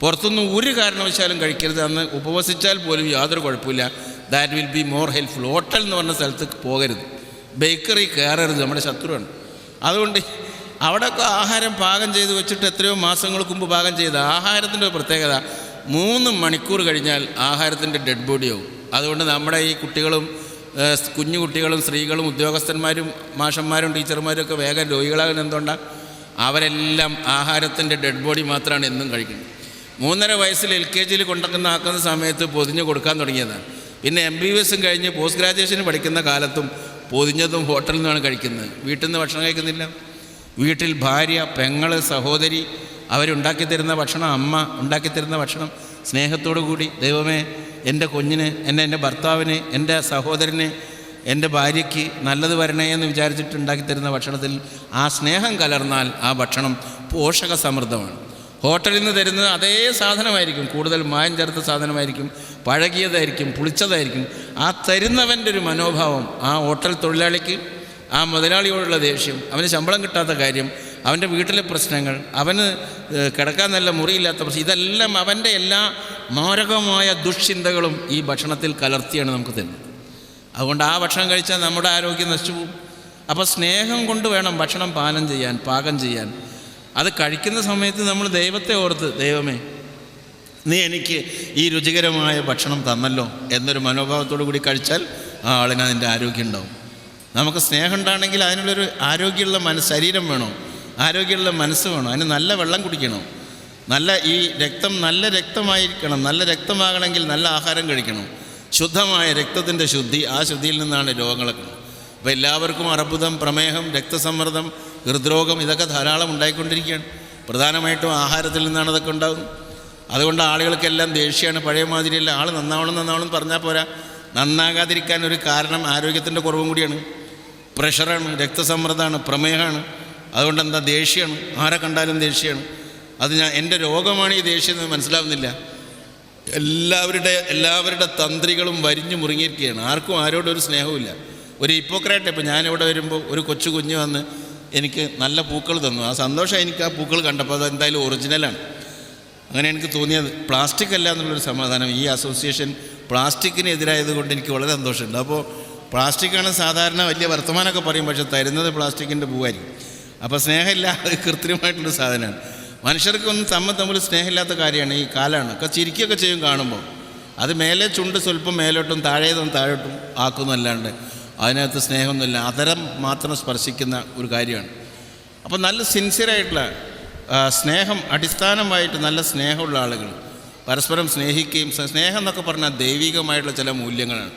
പുറത്തുനിന്ന് ഒരു കാരണവശാലും കഴിക്കരുത് അന്ന് ഉപവസിച്ചാൽ പോലും യാതൊരു കുഴപ്പമില്ല that will be more helpful hotel എന്ന് പറഞ്ഞ സ്ഥലത്ത് പോകരുത്. ബേക്കറി കയറരുത്. നമ്മുടെ ശത്രുവാണ്. അതുകൊണ്ട് അവിടെയൊക്കെ ആഹാരം പാകം ചെയ്ത് വെച്ചിട്ട് എത്രയോ മാസങ്ങൾക്ക് മുമ്പ് പാകം ചെയ്ത ആഹാരത്തിന്റെ പ്രത്യേകത മൂന്ന് മണിക്കൂർ കഴിഞ്ഞാൽ ആഹാരത്തിന്റെ ഡെഡ് ബോഡിയാവും അതുകൊണ്ട് നമ്മുടെ ഈ കുട്ടികളും കുഞ്ഞു കുട്ടികളും സ്ത്രീകളും ഉദ്യോഗസ്ഥന്മാരും മാഷന്മാരും ടീച്ചർമാരും ഒക്കെ വേഗം രോഗികളാകുന്ന എന്തുകൊണ്ടാണ് അവരെല്ലാം ആഹാരത്തിന്റെ ഡെഡ് ബോഡി മാത്രമാണ് എന്നും കഴിക്കുന്നത്. മൂന്നര വയസ്സിൽ എൽ കെ ജിയിൽ കൊണ്ടുവന്ന ആക്കുന്ന സമയത്ത് പൊതിഞ്ഞ് കൊടുക്കാൻ തുടങ്ങിയതാണ് പിന്നെ എം ബി ബി എസും കഴിഞ്ഞ് പോസ്റ്റ് ഗ്രാജുവേഷന് പഠിക്കുന്ന കാലത്തും പൊതിഞ്ഞതും ഹോട്ടലിൽ നിന്നാണ് കഴിക്കുന്നത്. വീട്ടിൽ നിന്ന് ഭക്ഷണം കഴിക്കുന്നില്ല. വീട്ടിൽ ഭാര്യ പെങ്ങൾ സഹോദരി അവരുണ്ടാക്കി തരുന്ന ഭക്ഷണം അമ്മ ഉണ്ടാക്കി തരുന്ന ഭക്ഷണം സ്നേഹത്തോടു കൂടി ദൈവമേ എന്റെ കുഞ്ഞിന് എന്റെ എന്റെ ഭർത്താവിന് എന്റെ സഹോദരന് എന്റെ ഭാര്യയ്ക്ക് നല്ലത് വരണേ എന്ന് വിചാരിച്ചിട്ട് ഉണ്ടാക്കി തരുന്ന ഭക്ഷണത്തിൽ ആ സ്നേഹം കലർന്നാൽ ആ ഭക്ഷണം പോഷക സമൃദ്ധമാണ് ഹോട്ടലിൽ നിന്ന് തരുന്നത് അതേ സാധനമായിരിക്കും. കൂടുതൽ മായം ചേർത്ത സാധനമായിരിക്കും. പഴകിയതായിരിക്കും. പുളിച്ചതായിരിക്കും. ആ തരുന്നവന്റെ ഒരു മനോഭാവം ആ ഹോട്ടൽ തൊഴിലാളിക്ക് ആ മുതലാളിയോടുള്ള ദേഷ്യം അവന് ശമ്പളം കിട്ടാത്ത കാര്യം അവന്റെ വീട്ടിലെ പ്രശ്നങ്ങൾ അവന് കിടക്കാൻ നല്ല മുറിയില്ലാത്ത പ്രശ്നം ഇതെല്ലാം അവന്റെ എല്ലാ മാരകമായ ദുഷ്ചിന്തകളും ഈ ഭക്ഷണത്തിൽ കലർത്തിയാണ് നമുക്ക് തരുന്നത്. അതുകൊണ്ട് ആ ഭക്ഷണം കഴിച്ചാൽ നമ്മുടെ ആരോഗ്യം നശിച്ചു പോകും അപ്പോൾ സ്നേഹം കൊണ്ട് വേണം ഭക്ഷണം പാനം ചെയ്യാൻ പാകം ചെയ്യാൻ. അത് കഴിക്കുന്ന സമയത്ത് നമ്മൾ ദൈവത്തെ ഓർത്ത് ദൈവമേ നീ എനിക്ക് ഈ രുചികരമായ ഭക്ഷണം തന്നല്ലോ എന്നൊരു മനോഭാവത്തോടു കൂടി കഴിച്ചാൽ ആ ആളിന് അതിന്റെ ആരോഗ്യം ഉണ്ടാവും. നമുക്ക് സ്നേഹം ഉണ്ടാണെങ്കിൽ അതിനുള്ളൊരു ആരോഗ്യമുള്ള മനസ്സ് ശരീരം വേണം? ആരോഗ്യമുള്ള മനസ്സ് വേണം? അതിന് നല്ല വെള്ളം കുടിക്കണം? നല്ല ഈ രക്തം നല്ല രക്തമായിരിക്കണം നല്ല രക്തമാകണമെങ്കിൽ നല്ല ആഹാരം കഴിക്കണം. ശുദ്ധമായ രക്തത്തിന്റെ ശുദ്ധി ആ ശുദ്ധിയിൽ നിന്നാണ് രോഗങ്ങളൊക്കെ അപ്പോൾ എല്ലാവർക്കും അർബുദം പ്രമേഹം രക്തസമ്മർദ്ദം ഹൃദ്രോഗം ഇതൊക്കെ ധാരാളം ഉണ്ടായിക്കൊണ്ടിരിക്കുകയാണ്. പ്രധാനമായിട്ടും ആഹാരത്തിൽ നിന്നാണ് അതൊക്കെ ഉണ്ടാകുന്നത്. അതുകൊണ്ട് ആളുകൾക്കെല്ലാം ദേഷ്യമാണ്. പഴയ മാതിരിയല്ല. ആൾ നന്നാവണം നന്നാവണം പറഞ്ഞാൽ പോരാ. നന്നാകാതിരിക്കാൻ ഒരു കാരണം ആരോഗ്യത്തിന്റെ കുറവും കൂടിയാണ്. പ്രഷറാണ് രക്തസമ്മർദ്ദമാണ് പ്രമേഹമാണ്. അതുകൊണ്ട് എന്താ ദേഷ്യമാണ്? ആരെ കണ്ടാലും ദേഷ്യമാണ്. അത് ഞാൻ എന്റെ രോഗമാണ് ഈ ദേഷ്യം എന്ന് മനസ്സിലാവുന്നില്ല. എല്ലാവരുടെ എല്ലാവരുടെ തന്ത്രികളും വരിഞ്ഞു മുറുങ്ങിയിരിക്കുകയാണ്. ആർക്കും ആരോടും ഒരു സ്നേഹവുമില്ല. ഒരു ഹിപ്പോക്രാറ്റ് ഇപ്പോൾ ഞാനിവിടെ വരുമ്പോൾ ഒരു കൊച്ചു കുഞ്ഞ് വന്ന് എനിക്ക് നല്ല പൂക്കൾ തന്നു. ആ സന്തോഷം എനിക്ക് ആ പൂക്കൾ കണ്ടപ്പോൾ അത് എന്തായാലും ഒറിജിനലാണ്. അങ്ങനെ എനിക്ക് തോന്നിയത് പ്ലാസ്റ്റിക് അല്ല എന്നുള്ളൊരു സമാധാനം. ഈ അസോസിയേഷൻ പ്ലാസ്റ്റിക്കിനെതിരായത് കൊണ്ട് എനിക്ക് വളരെ സന്തോഷമുണ്ട്. അപ്പോൾ പ്ലാസ്റ്റിക്കാണ് സാധാരണ വലിയ വർത്തമാനമൊക്കെ പറയും പക്ഷെ തരുന്നത് പ്ലാസ്റ്റിക്കിന്റെ പൂവായിരിക്കും. അപ്പോൾ സ്നേഹമില്ല അത് കൃത്രിമമായിട്ടുള്ള സാധനമാണ്. മനുഷ്യർക്കൊന്നും തമ്മിൽ തമ്മിൽ സ്നേഹമില്ലാത്ത കാര്യമാണ് ഈ കാലാണ്. ഒക്കെ ചിരിക്കുകയൊക്കെ ചെയ്യും കാണുമ്പോൾ. അത് മേലെ ചുണ്ട് സ്വല്പം മേലോട്ടും താഴേതും താഴോട്ടും ആക്കുന്നല്ലാണ്ട് അതിനകത്ത് സ്നേഹമൊന്നുമില്ല. അതരം മാത്രം സ്പർശിക്കുന്ന ഒരു കാര്യമാണ്. അപ്പോൾ നല്ല സിൻസിയറായിട്ടുള്ള സ്നേഹം അടിസ്ഥാനമായിട്ട് നല്ല സ്നേഹമുള്ള ആളുകൾ പരസ്പരം സ്നേഹിക്കുകയും സ്നേഹം എന്നൊക്കെ പറഞ്ഞാൽ ദൈവികമായിട്ടുള്ള ചില മൂല്യങ്ങളാണ്.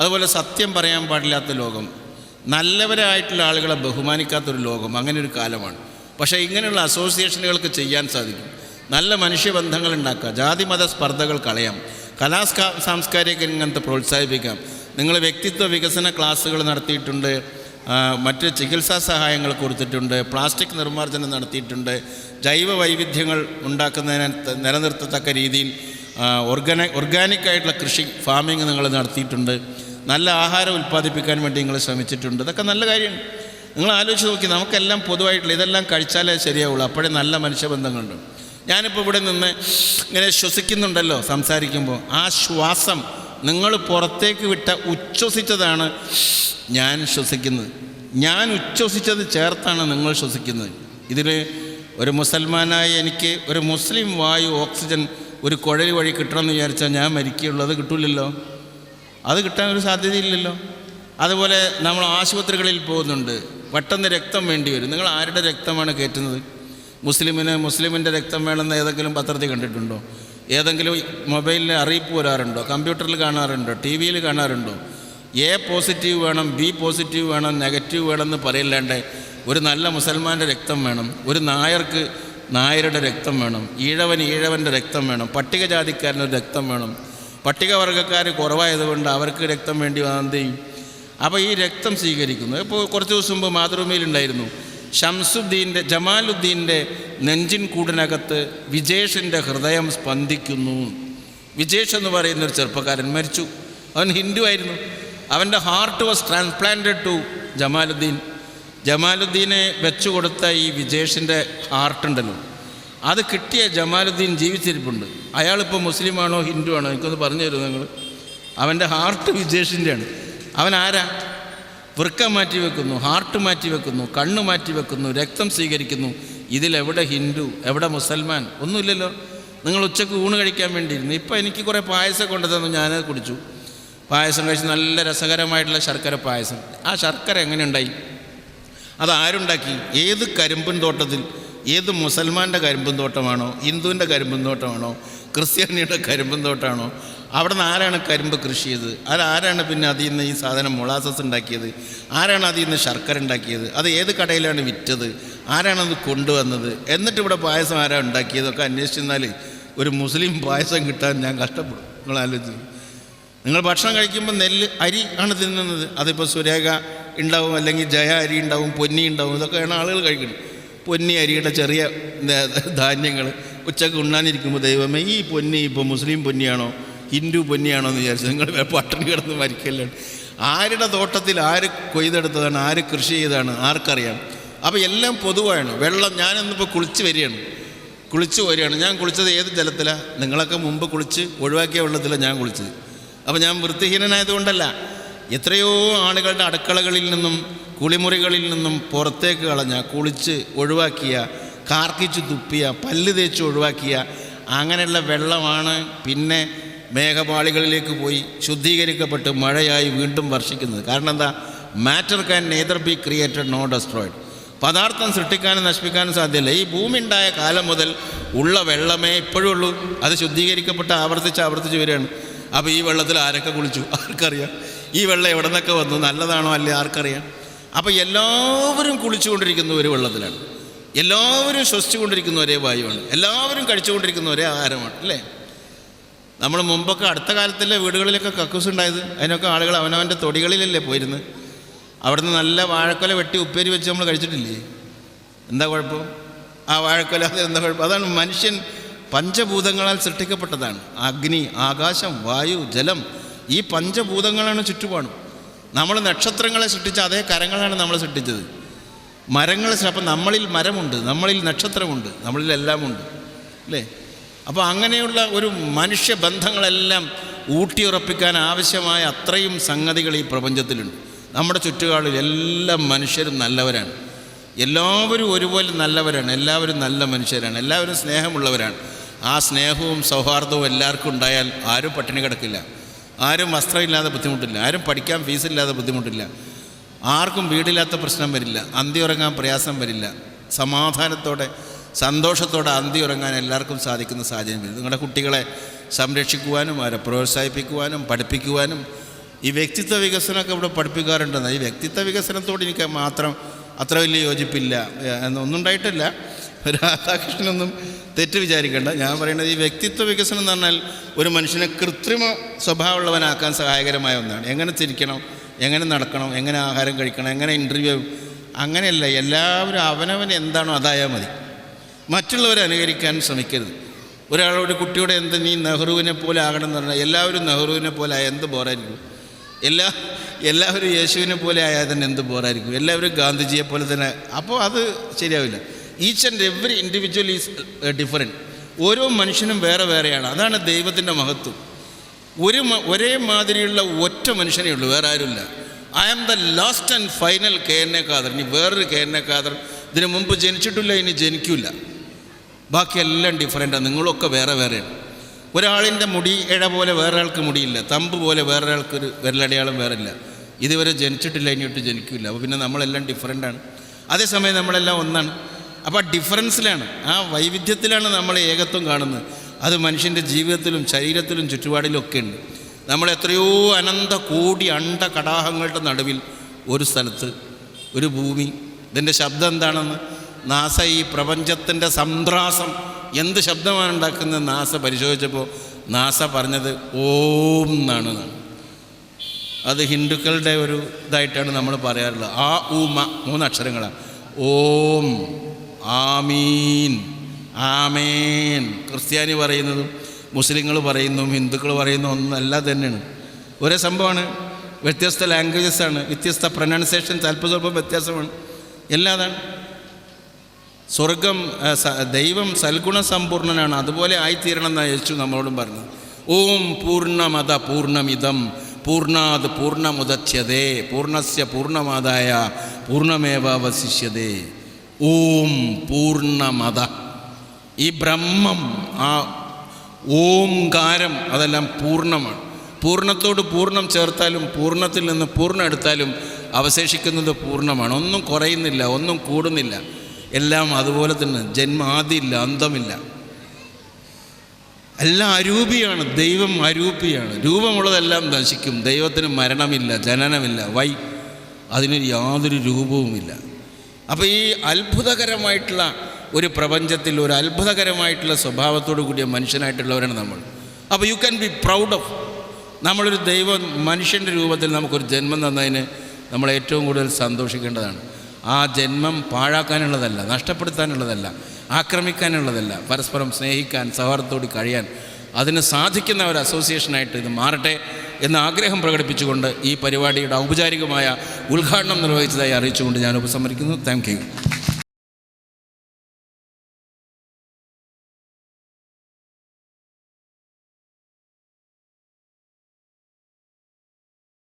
അതുപോലെ സത്യം പറയാൻ പാടില്ലാത്ത ലോകം. നല്ലവരായിട്ടുള്ള ആളുകളെ ബഹുമാനിക്കാത്തൊരു ലോകം അങ്ങനെ ഒരു കാലമാണ്. പക്ഷേ ഇങ്ങനെയുള്ള അസോസിയേഷനുകൾക്ക് ചെയ്യാൻ സാധിക്കും. നല്ല മനുഷ്യബന്ധങ്ങൾ ഉണ്ടാക്കുക ജാതി മത സ്പർദ്ധകൾ കളയാം കലാ സാംസ്കാരിക രംഗത്ത് പ്രോത്സാഹിപ്പിക്കാം. നിങ്ങൾ വ്യക്തിത്വ വികസന ക്ലാസ്സുകൾ നടത്തിയിട്ടുണ്ട് മറ്റ് ചികിത്സാ സഹായങ്ങൾ കൊടുത്തിട്ടുണ്ട് പ്ലാസ്റ്റിക് നിർമ്മാർജനം നടത്തിയിട്ടുണ്ട് ജൈവ വൈവിധ്യങ്ങൾ ഉണ്ടാക്കുന്നതിന് നിലനിർത്തത്തക്ക രീതിയിൽ ഓർഗാന ഓർഗാനിക് ആയിട്ടുള്ള കൃഷി ഫാമിംഗ് നിങ്ങൾ നടത്തിയിട്ടുണ്ട്. നല്ല ആഹാരം ഉൽപ്പാദിപ്പിക്കാൻ വേണ്ടി നിങ്ങൾ ശ്രമിച്ചിട്ടുണ്ട്. ഇതൊക്കെ നല്ല കാര്യമാണ്. നിങ്ങൾ ആലോചിച്ച് നോക്കി നമുക്കെല്ലാം പൊതുവായിട്ടുള്ള ഇതെല്ലാം കഴിച്ചാലേ ശരിയാവുള്ളൂ. അപ്പോഴേ നല്ല മനുഷ്യബന്ധങ്ങളുണ്ട്. ഞാനിപ്പോൾ ഇവിടെ നിന്ന് ഇങ്ങനെ ശ്വസിക്കുന്നുണ്ടല്ലോ സംസാരിക്കുമ്പോൾ ആ ശ്വാസം നിങ്ങൾ പുറത്തേക്ക് വിട്ട ഉച്ഛ്വസിച്ചതാണ് ഞാൻ ശ്വസിക്കുന്നത്. ഞാൻ ഉച്ഛ്വസിച്ചത് ചേർത്താണ് നിങ്ങൾ ശ്വസിക്കുന്നത്. ഇതിൽ ഒരു മുസൽമാനായ എനിക്ക് ഒരു മുസ്ലിം വായു ഓക്സിജൻ ഒരു കുഴൽ വഴി കിട്ടണമെന്ന് വിചാരിച്ചാൽ ഞാൻ മരിക്കുകയുള്ളൂ. അത് കിട്ടൂലല്ലോ. അത് കിട്ടാൻ ഒരു സാധ്യതയില്ലല്ലോ. അതുപോലെ നമ്മൾ ആശുപത്രികളിൽ പോകുന്നുണ്ട്. പെട്ടെന്ന് രക്തം വേണ്ടി വരും. നിങ്ങൾ ആരുടെ രക്തമാണ് കയറ്റുന്നത്? മുസ്ലിമിന് മുസ്ലിമിന്റെ രക്തം വേണമെന്ന് ഏതെങ്കിലും പത്രത്തിൽ കണ്ടിട്ടുണ്ടോ? ഏതെങ്കിലും മൊബൈലിൽ അറിയിപ്പ് വരാറുണ്ടോ? കമ്പ്യൂട്ടറിൽ കാണാറുണ്ടോ? ടി വിയിൽ കാണാറുണ്ടോ? എ പോസിറ്റീവ് വേണം ബി പോസിറ്റീവ് വേണം നെഗറ്റീവ് വേണമെന്ന് പറയില്ലാണ്ട് ഒരു നല്ല മുസൽമാന്റെ രക്തം വേണം. ഒരു നായർക്ക് നായരുടെ രക്തം വേണം. ഈഴവൻ ഈഴവന്റെ രക്തം വേണം. പട്ടികജാതിക്കാരന്റെ രക്തം വേണം. പട്ടികവർഗക്കാർ കുറവായതുകൊണ്ട് അവർക്ക് രക്തം വേണ്ടി എന്ത് അപ്പോൾ ഈ രക്തം സ്വീകരിക്കുന്നു. ഇപ്പോൾ കുറച്ച് ദിവസം മുമ്പ് മാതൃഭൂമിയിലുണ്ടായിരുന്നു ഷംസുദ്ദീന്റെ ജമാലുദ്ദീന്റെ നെഞ്ചിൻ കൂടിനകത്ത് വിജേഷിന്റെ ഹൃദയം സ്പന്ദിക്കുന്നു. വിജേഷ് എന്ന് പറയുന്ന ഒരു ചെറുപ്പക്കാരൻ മരിച്ചു. അവൻ ഹിന്ദു ആയിരുന്നു. അവന്റെ heart was transplanted to Jamaluddin. ജമാലുദ്ദീനെ വെച്ചു കൊടുത്ത ഈ വിജേഷിന്റെ ഹാർട്ടുണ്ടല്ലോ അത് കിട്ടിയ ജമാലുദ്ദീൻ ജീവിച്ചിരിപ്പുണ്ട്. അയാളിപ്പോൾ മുസ്ലിമാണോ ഹിന്ദു ആണോ എനിക്കൊന്ന് പറഞ്ഞു തരുമോ നിങ്ങൾ? അവന്റെ ഹാർട്ട് വിജേഷിന്റെയാണ് അവൻ ആരാ? വൃക്ക മാറ്റി വെക്കുന്നു ഹാർട്ട് മാറ്റി വെക്കുന്നു കണ്ണ് മാറ്റി വെക്കുന്നു രക്തം സ്വീകരിക്കുന്നു. ഇതിലെവിടെ ഹിന്ദു എവിടെ മുസൽമാൻ? ഒന്നുമില്ലല്ലോ. നിങ്ങൾ ഉച്ചയ്ക്ക് ഊണ് കഴിക്കാൻ വേണ്ടിയിരുന്നു. ഇപ്പോൾ എനിക്ക് കുറേ പായസം കൊണ്ടു തന്നു ഞാനത് കുടിച്ചു. പായസം കഴിച്ച് നല്ല രസകരമായിട്ടുള്ള ശർക്കര പായസം. ആ ശർക്കര എങ്ങനെ ഉണ്ടായി? അത് ആരുണ്ടാക്കി ഏത് കരിമ്പൻ തോട്ടത്തിൽ ഏത് മുസൽമാന്റെ കരിമ്പൻ തോട്ടമാണോ ഹിന്ദുവിന്റെ കരിമ്പൻ തോട്ടമാണോ ക്രിസ്ത്യാനിയുടെ കരിമ്പൻ തോട്ടമാണോ അവിടെ നിന്ന് ആരാണ് കരിമ്പ് കൃഷി ചെയ്തത്? അതാരാണ് പിന്നെ അതിൽ നിന്ന് ഈ സാധനം മൊളാസസ് ഉണ്ടാക്കിയത്? ആരാണ് അതിൽ നിന്ന് ശർക്കര ഉണ്ടാക്കിയത്? അത് ഏത് കടയിലാണ് വിറ്റത്? ആരാണത് കൊണ്ടുവന്നത്? എന്നിട്ട് ഇവിടെ പായസം ആരാ ഉണ്ടാക്കിയതൊക്കെ അന്വേഷിച്ചെന്നാൽ ഒരു മുസ്ലിം പായസം കിട്ടാൻ ഞാൻ കഷ്ടപ്പെടും. നിങ്ങൾ നിങ്ങൾ ഭക്ഷണം കഴിക്കുമ്പോൾ നെല്ല് അരി ആണ് തിന്നുന്നത്. അതിപ്പോൾ സുരേഖ ഉണ്ടാവും അല്ലെങ്കിൽ ജയ അരി ഉണ്ടാവും പൊന്നി ഉണ്ടാവും ഇതൊക്കെയാണ് ആളുകൾ കഴിക്കുന്നത്. പൊന്നി അരിയുടെ ചെറിയ ധാന്യങ്ങൾ. ഉച്ചയ്ക്ക് ഉണ്ണാനിരിക്കുമ്പോൾ ദൈവമേ ഈ പൊന്നി ഇപ്പോൾ മുസ്ലിം പൊന്നിയാണോ ഹിന്ദു പൊന്നിയാണോ എന്ന് വിചാരിച്ചു നിങ്ങൾ പട്ടിണി കിടന്ന് മരിക്കല്ലേ. ആരുടെ തോട്ടത്തിൽ ആര് കൊയ്തെടുത്തതാണ് ആര് കൃഷി ചെയ്തതാണ് ആർക്കറിയാം. അപ്പോൾ എല്ലാം പൊതുവാണ്. വെള്ളം ഞാനിന്നിപ്പോൾ കുളിച്ച് വരികയാണ്. കുളിച്ച് വരികയാണ് ഞാൻ കുളിച്ചത് ഏത് ജലത്തിലാണ് നിങ്ങളൊക്കെ മുമ്പ് കുളിച്ച് ഒഴിവാക്കിയ വെള്ളത്തിലാണ് ഞാൻ കുളിച്ചത്. അപ്പോൾ ഞാൻ വൃത്തിഹീനനായതുകൊണ്ടല്ല. എത്രയോ ആളുകളുടെ അടുക്കളകളിൽ നിന്നും കുളിമുറികളിൽ നിന്നും പുറത്തേക്ക് കളഞ്ഞ കുളിച്ച് ഒഴിവാക്കിയ കാർക്കിച്ച് തുപ്പിയ പല്ല് തേച്ച് ഒഴിവാക്കിയ അങ്ങനെയുള്ള വെള്ളമാണ് പിന്നെ മേഘപാളികളിലേക്ക് പോയി ശുദ്ധീകരിക്കപ്പെട്ട് മഴയായി വീണ്ടും വർഷിക്കുന്നത്. കാരണം എന്താ? Matter can neither be created nor destroyed പദാർത്ഥം സൃഷ്ടിക്കാനും നശിപ്പിക്കാനും സാധ്യമല്ല ഈ ഭൂമി ഉണ്ടായ കാലം മുതൽ ഉള്ള വെള്ളമേ ഇപ്പോഴും ഉള്ളൂ. അത് ശുദ്ധീകരിക്കപ്പെട്ട് ആവർത്തിച്ച് ആവർത്തിച്ച് വരികയാണ്. അപ്പോൾ ഈ വെള്ളത്തിൽ ആരൊക്കെ കുളിച്ചു? ആർക്കറിയാം? ഈ വെള്ളം എവിടെ നിന്നൊക്കെ വന്നു? നല്ലതാണോ അല്ലേ? ആർക്കറിയാം. അപ്പോൾ എല്ലാവരും കുളിച്ചുകൊണ്ടിരിക്കുന്ന ഒരു വെള്ളത്തിലാണ്. എല്ലാവരും ശ്വസിച്ചുകൊണ്ടിരിക്കുന്ന ഒരേ വായുവാണ്. എല്ലാവരും കഴിച്ചുകൊണ്ടിരിക്കുന്ന ഒരേ ആഹാരമാണ് അല്ലേ? നമ്മൾ മുമ്പൊക്കെ അടുത്ത കാലത്തിലെ വീടുകളിലൊക്കെ കക്കൂസ് ഉണ്ടായത്. അതിനൊക്കെ ആളുകൾ അവനവന്റെ തൊടികളിലല്ലേ പോയിരുന്നത്? അവിടുന്ന് നല്ല വാഴക്കൊല വെട്ടി ഉപ്പേരി വെച്ച് നമ്മൾ കഴിച്ചിട്ടില്ലേ? എന്താ കുഴപ്പം? ആ വാഴക്കൊല അത് എന്താ കുഴപ്പം? അതാണ് മനുഷ്യൻ പഞ്ചഭൂതങ്ങളാൽ സൃഷ്ടിക്കപ്പെട്ടതാണ്. അഗ്നി ആകാശം വായു ജലം ഈ പഞ്ചഭൂതങ്ങളാണ് ചുറ്റുപാടും. നമ്മൾ നക്ഷത്രങ്ങളെ സൃഷ്ടിച്ച അതേ കരങ്ങളാണ് നമ്മൾ സൃഷ്ടിച്ചത്. മരങ്ങൾ അപ്പം നമ്മളിൽ മരമുണ്ട് നമ്മളിൽ നക്ഷത്രമുണ്ട് നമ്മളിൽ എല്ലാമുണ്ട്. അല്ലേ? അപ്പോൾ അങ്ങനെയുള്ള ഒരു മനുഷ്യ ബന്ധങ്ങളെല്ലാം ഊട്ടിയുറപ്പിക്കാൻ ആവശ്യമായ അത്രയും സംഗതികൾ ഈ പ്രപഞ്ചത്തിലുണ്ട്. നമ്മുടെ ചുറ്റുപാടിൽ എല്ലാ മനുഷ്യരും നല്ലവരാണ്. എല്ലാവരും ഒരുപോലെ നല്ലവരാണ്. എല്ലാവരും നല്ല മനുഷ്യരാണ്. എല്ലാവരും സ്നേഹമുള്ളവരാണ്. ആ സ്നേഹവും സൗഹാർദ്ദവും എല്ലാവർക്കും ഉണ്ടായാൽ ആരും പട്ടിണി കിടക്കില്ല. ആരും വസ്ത്രമില്ലാതെ ബുദ്ധിമുട്ടില്ല. ആരും പഠിക്കാൻ ഫീസില്ലാതെ ബുദ്ധിമുട്ടില്ല. ആർക്കും വീടില്ലാത്ത പ്രശ്നം വരില്ല. അന്തി ഉറങ്ങാൻ പ്രയാസം വരില്ല. സമാധാനത്തോടെ സന്തോഷത്തോടെ അന്തി ഉറങ്ങാൻ എല്ലാവർക്കും സാധിക്കുന്ന സാഹചര്യം വരും. നിങ്ങളുടെ കുട്ടികളെ സംരക്ഷിക്കുവാനും അവരെ പ്രോത്സാഹിപ്പിക്കുവാനും പഠിപ്പിക്കുവാനും ഈ വ്യക്തിത്വ വികസനമൊക്കെ ഇവിടെ പഠിപ്പിക്കാറുണ്ടെന്ന്. ഈ വ്യക്തിത്വ വികസനത്തോട് എനിക്ക് മാത്രം അത്ര വലിയ യോജിപ്പില്ല എന്നൊന്നും ഉണ്ടായിട്ടില്ല. രാധാകൃഷ്ണനൊന്നും തെറ്റ് വിചാരിക്കേണ്ട. ഞാൻ പറയുന്നത് ഈ വ്യക്തിത്വ വികസനം എന്ന് പറഞ്ഞാൽ ഒരു മനുഷ്യനെ കൃത്രിമ സ്വഭാവമുള്ളവനാക്കാൻ സഹായകരമായ ഒന്നാണ്. എങ്ങനെ ചിരിക്കണം എങ്ങനെ നടക്കണം എങ്ങനെ ആഹാരം കഴിക്കണം എങ്ങനെ ഇന്റർവ്യൂ അങ്ങനെയല്ല. എല്ലാവരും അവനവൻ എന്താണോ അതായാൽ മതി. മറ്റുള്ളവരെ അനുകരിക്കാൻ ശ്രമിക്കരുത്. ഒരാളോട് കുട്ടിയോട് എന്ത് നീ നെഹ്റുവിനെ പോലെ ആകണം എന്ന് പറഞ്ഞാൽ എല്ലാവരും നെഹ്റുവിനെ പോലെ ആയാൽ എന്ത് ബോറായിരിക്കും? എല്ലാ എല്ലാവരും യേശുവിനെ പോലെ ആയാൽ തന്നെ എന്ത് ബോറായിരിക്കും? എല്ലാവരും ഗാന്ധിജിയെ പോലെ തന്നെ. അപ്പോൾ അത് ശരിയാവില്ല. Each and every individual is different ഓരോ മനുഷ്യനും വേറെ വേറെയാണ്. അതാണ് ദൈവത്തിന്റെ മഹത്വം. ഒരു ഒരേ മാതിരിയുള്ള ഒറ്റ മനുഷ്യനേ ഉള്ളൂ വേറെ ആരുമില്ല. I am the last and final K N A Khader ഇനി വേറൊരു കെ എൻ എ ഖാദർ ഇതിനു മുമ്പ് ജനിച്ചിട്ടില്ല ഇനി ജനിക്കില്ല ബാക്കിയെല്ലാം ഡിഫറെന്റാണ് നിങ്ങളൊക്കെ വേറെ വേറെയാണ്. ഒരാളിന്റെ മുടി ഇഴ പോലെ വേറെ ആൾക്ക് മുടിയില്ല. തമ്പ് പോലെ വേറെ വേറൊരാൾക്കൊരു വിരലടയാളം വേറെ ഇല്ല ഇതുവരെ ജനിച്ചിട്ടില്ല ഇനിയിട്ട് ജനിക്കില്ല അപ്പോൾ പിന്നെ നമ്മളെല്ലാം ഡിഫറെന്റാണ് അതേസമയം നമ്മളെല്ലാം ഒന്നാണ്. അപ്പോൾ ആ ഡിഫറൻസിലാണ് ആ വൈവിധ്യത്തിലാണ് നമ്മൾ ഏകത്വം കാണുന്നത്. അത് മനുഷ്യന്റെ ജീവിതത്തിലും ശരീരത്തിലും ചുറ്റുപാടിലും ഒക്കെ ഉണ്ട്. നമ്മൾ എത്രയോ അനന്ത കോടി അണ്ട കടാഹങ്ങളുടെ നടുവിൽ ഒരു സ്ഥലത്ത് ഒരു ഭൂമി. ഇതിന്റെ ശബ്ദം എന്താണെന്ന്? നാസ ഈ പ്രപഞ്ചത്തിന്റെ സംദ്രാസം എന്ത് ശബ്ദമാണ് ഉണ്ടാക്കുന്നത്? നാസ പരിശോധിച്ചപ്പോൾ നാസ പറഞ്ഞത് ഓം എന്നാണ്. അത് ഹിന്ദുക്കളുടെ ഒരു ഇതായിട്ടാണ് നമ്മൾ പറയാറുള്ളത്. ആ ഊമ മൂന്ന് അക്ഷരങ്ങളാണ്. ഓം. ആമീൻ. ആമേൻ. ക്രിസ്ത്യാനി പറയുന്നതും മുസ്ലിങ്ങൾ പറയുന്നതും ഹിന്ദുക്കൾ പറയുന്നതും ഒന്നല്ല തന്നെയാണ്. ഒരേ സംഭവമാണ്. വ്യത്യസ്ത ലാംഗ്വേജസ് ആണ്. വ്യത്യസ്ത പ്രൊനൗൺസിയേഷൻ അല്പം സ്വല്പം വ്യത്യാസമാണ്. എല്ലാതാണ്. സ്വർഗം ദൈവം സൽഗുണ സമ്പൂർണനാണ് അതുപോലെ ആയിത്തീരണം എന്നാണ് യേശു നമ്മളോടും പറഞ്ഞത് ഓം പൂർണമത പൂർണമിതം. പൂർണാത് പൂർണമുദച്യതേ പൂർണസ്യ പൂർണമാതായ പൂർണമേവാവശിഷ്യതേ. ഓം പൂർണമത ഈ ബ്രഹ്മം ആ ഓംകാരം അതെല്ലാം പൂർണമാണ് പൂർണത്തോട് പൂർണം ചേർത്താലും പൂർണത്തിൽ നിന്ന് പൂർണം എടുത്താലും അവശേഷിക്കുന്നത് പൂർണമാണ് ഒന്നും കുറയുന്നില്ല ഒന്നും കൂടുന്നില്ല. എല്ലാം അതുപോലെ തന്നെ ജന്മാദിയില്ല അന്തമില്ല. എല്ലാം അരൂപിയാണ് ദൈവം അരൂപിയാണ്. രൂപമുള്ളതെല്ലാം നശിക്കും. ദൈവത്തിന് മരണമില്ല ജനനമില്ല വൈ അതിന് യാതൊരു രൂപവുമില്ല. അപ്പോൾ ഈ അത്ഭുതകരമായിട്ടുള്ള ഒരു പ്രപഞ്ചത്തിൽ ഒരു അത്ഭുതകരമായിട്ടുള്ള സ്വഭാവത്തോടു കൂടിയ മനുഷ്യനായിട്ടുള്ളവരാണ് നമ്മൾ. അപ്പോൾ you can be proud of നമ്മളൊരു ദൈവം മനുഷ്യന്റെ രൂപത്തിൽ നമുക്കൊരു ജന്മം തന്നതിന് നമ്മൾ ഏറ്റവും കൂടുതൽ സന്തോഷിക്കേണ്ടതാണ്. ആ ജന്മം പാഴാക്കാനുള്ളതല്ല നഷ്ടപ്പെടുത്താനുള്ളതല്ല ആക്രമിക്കാനുള്ളതല്ല പരസ്പരം സ്നേഹിക്കാൻ സൗഹാർദ്ദത്തോട് കഴിയാൻ അതിന് സാധിക്കുന്ന ഒരു അസോസിയേഷനായിട്ട് ഇത് മാറട്ടെ എന്ന ആഗ്രഹം പ്രകടിപ്പിച്ചുകൊണ്ട് ഈ പരിപാടിയുടെ ഔപചാരികമായ ഉദ്ഘാടനം നിർവഹിച്ചതായി അറിയിച്ചുകൊണ്ട് ഞാൻ ഉപസംഹരിക്കുന്നു. താങ്ക്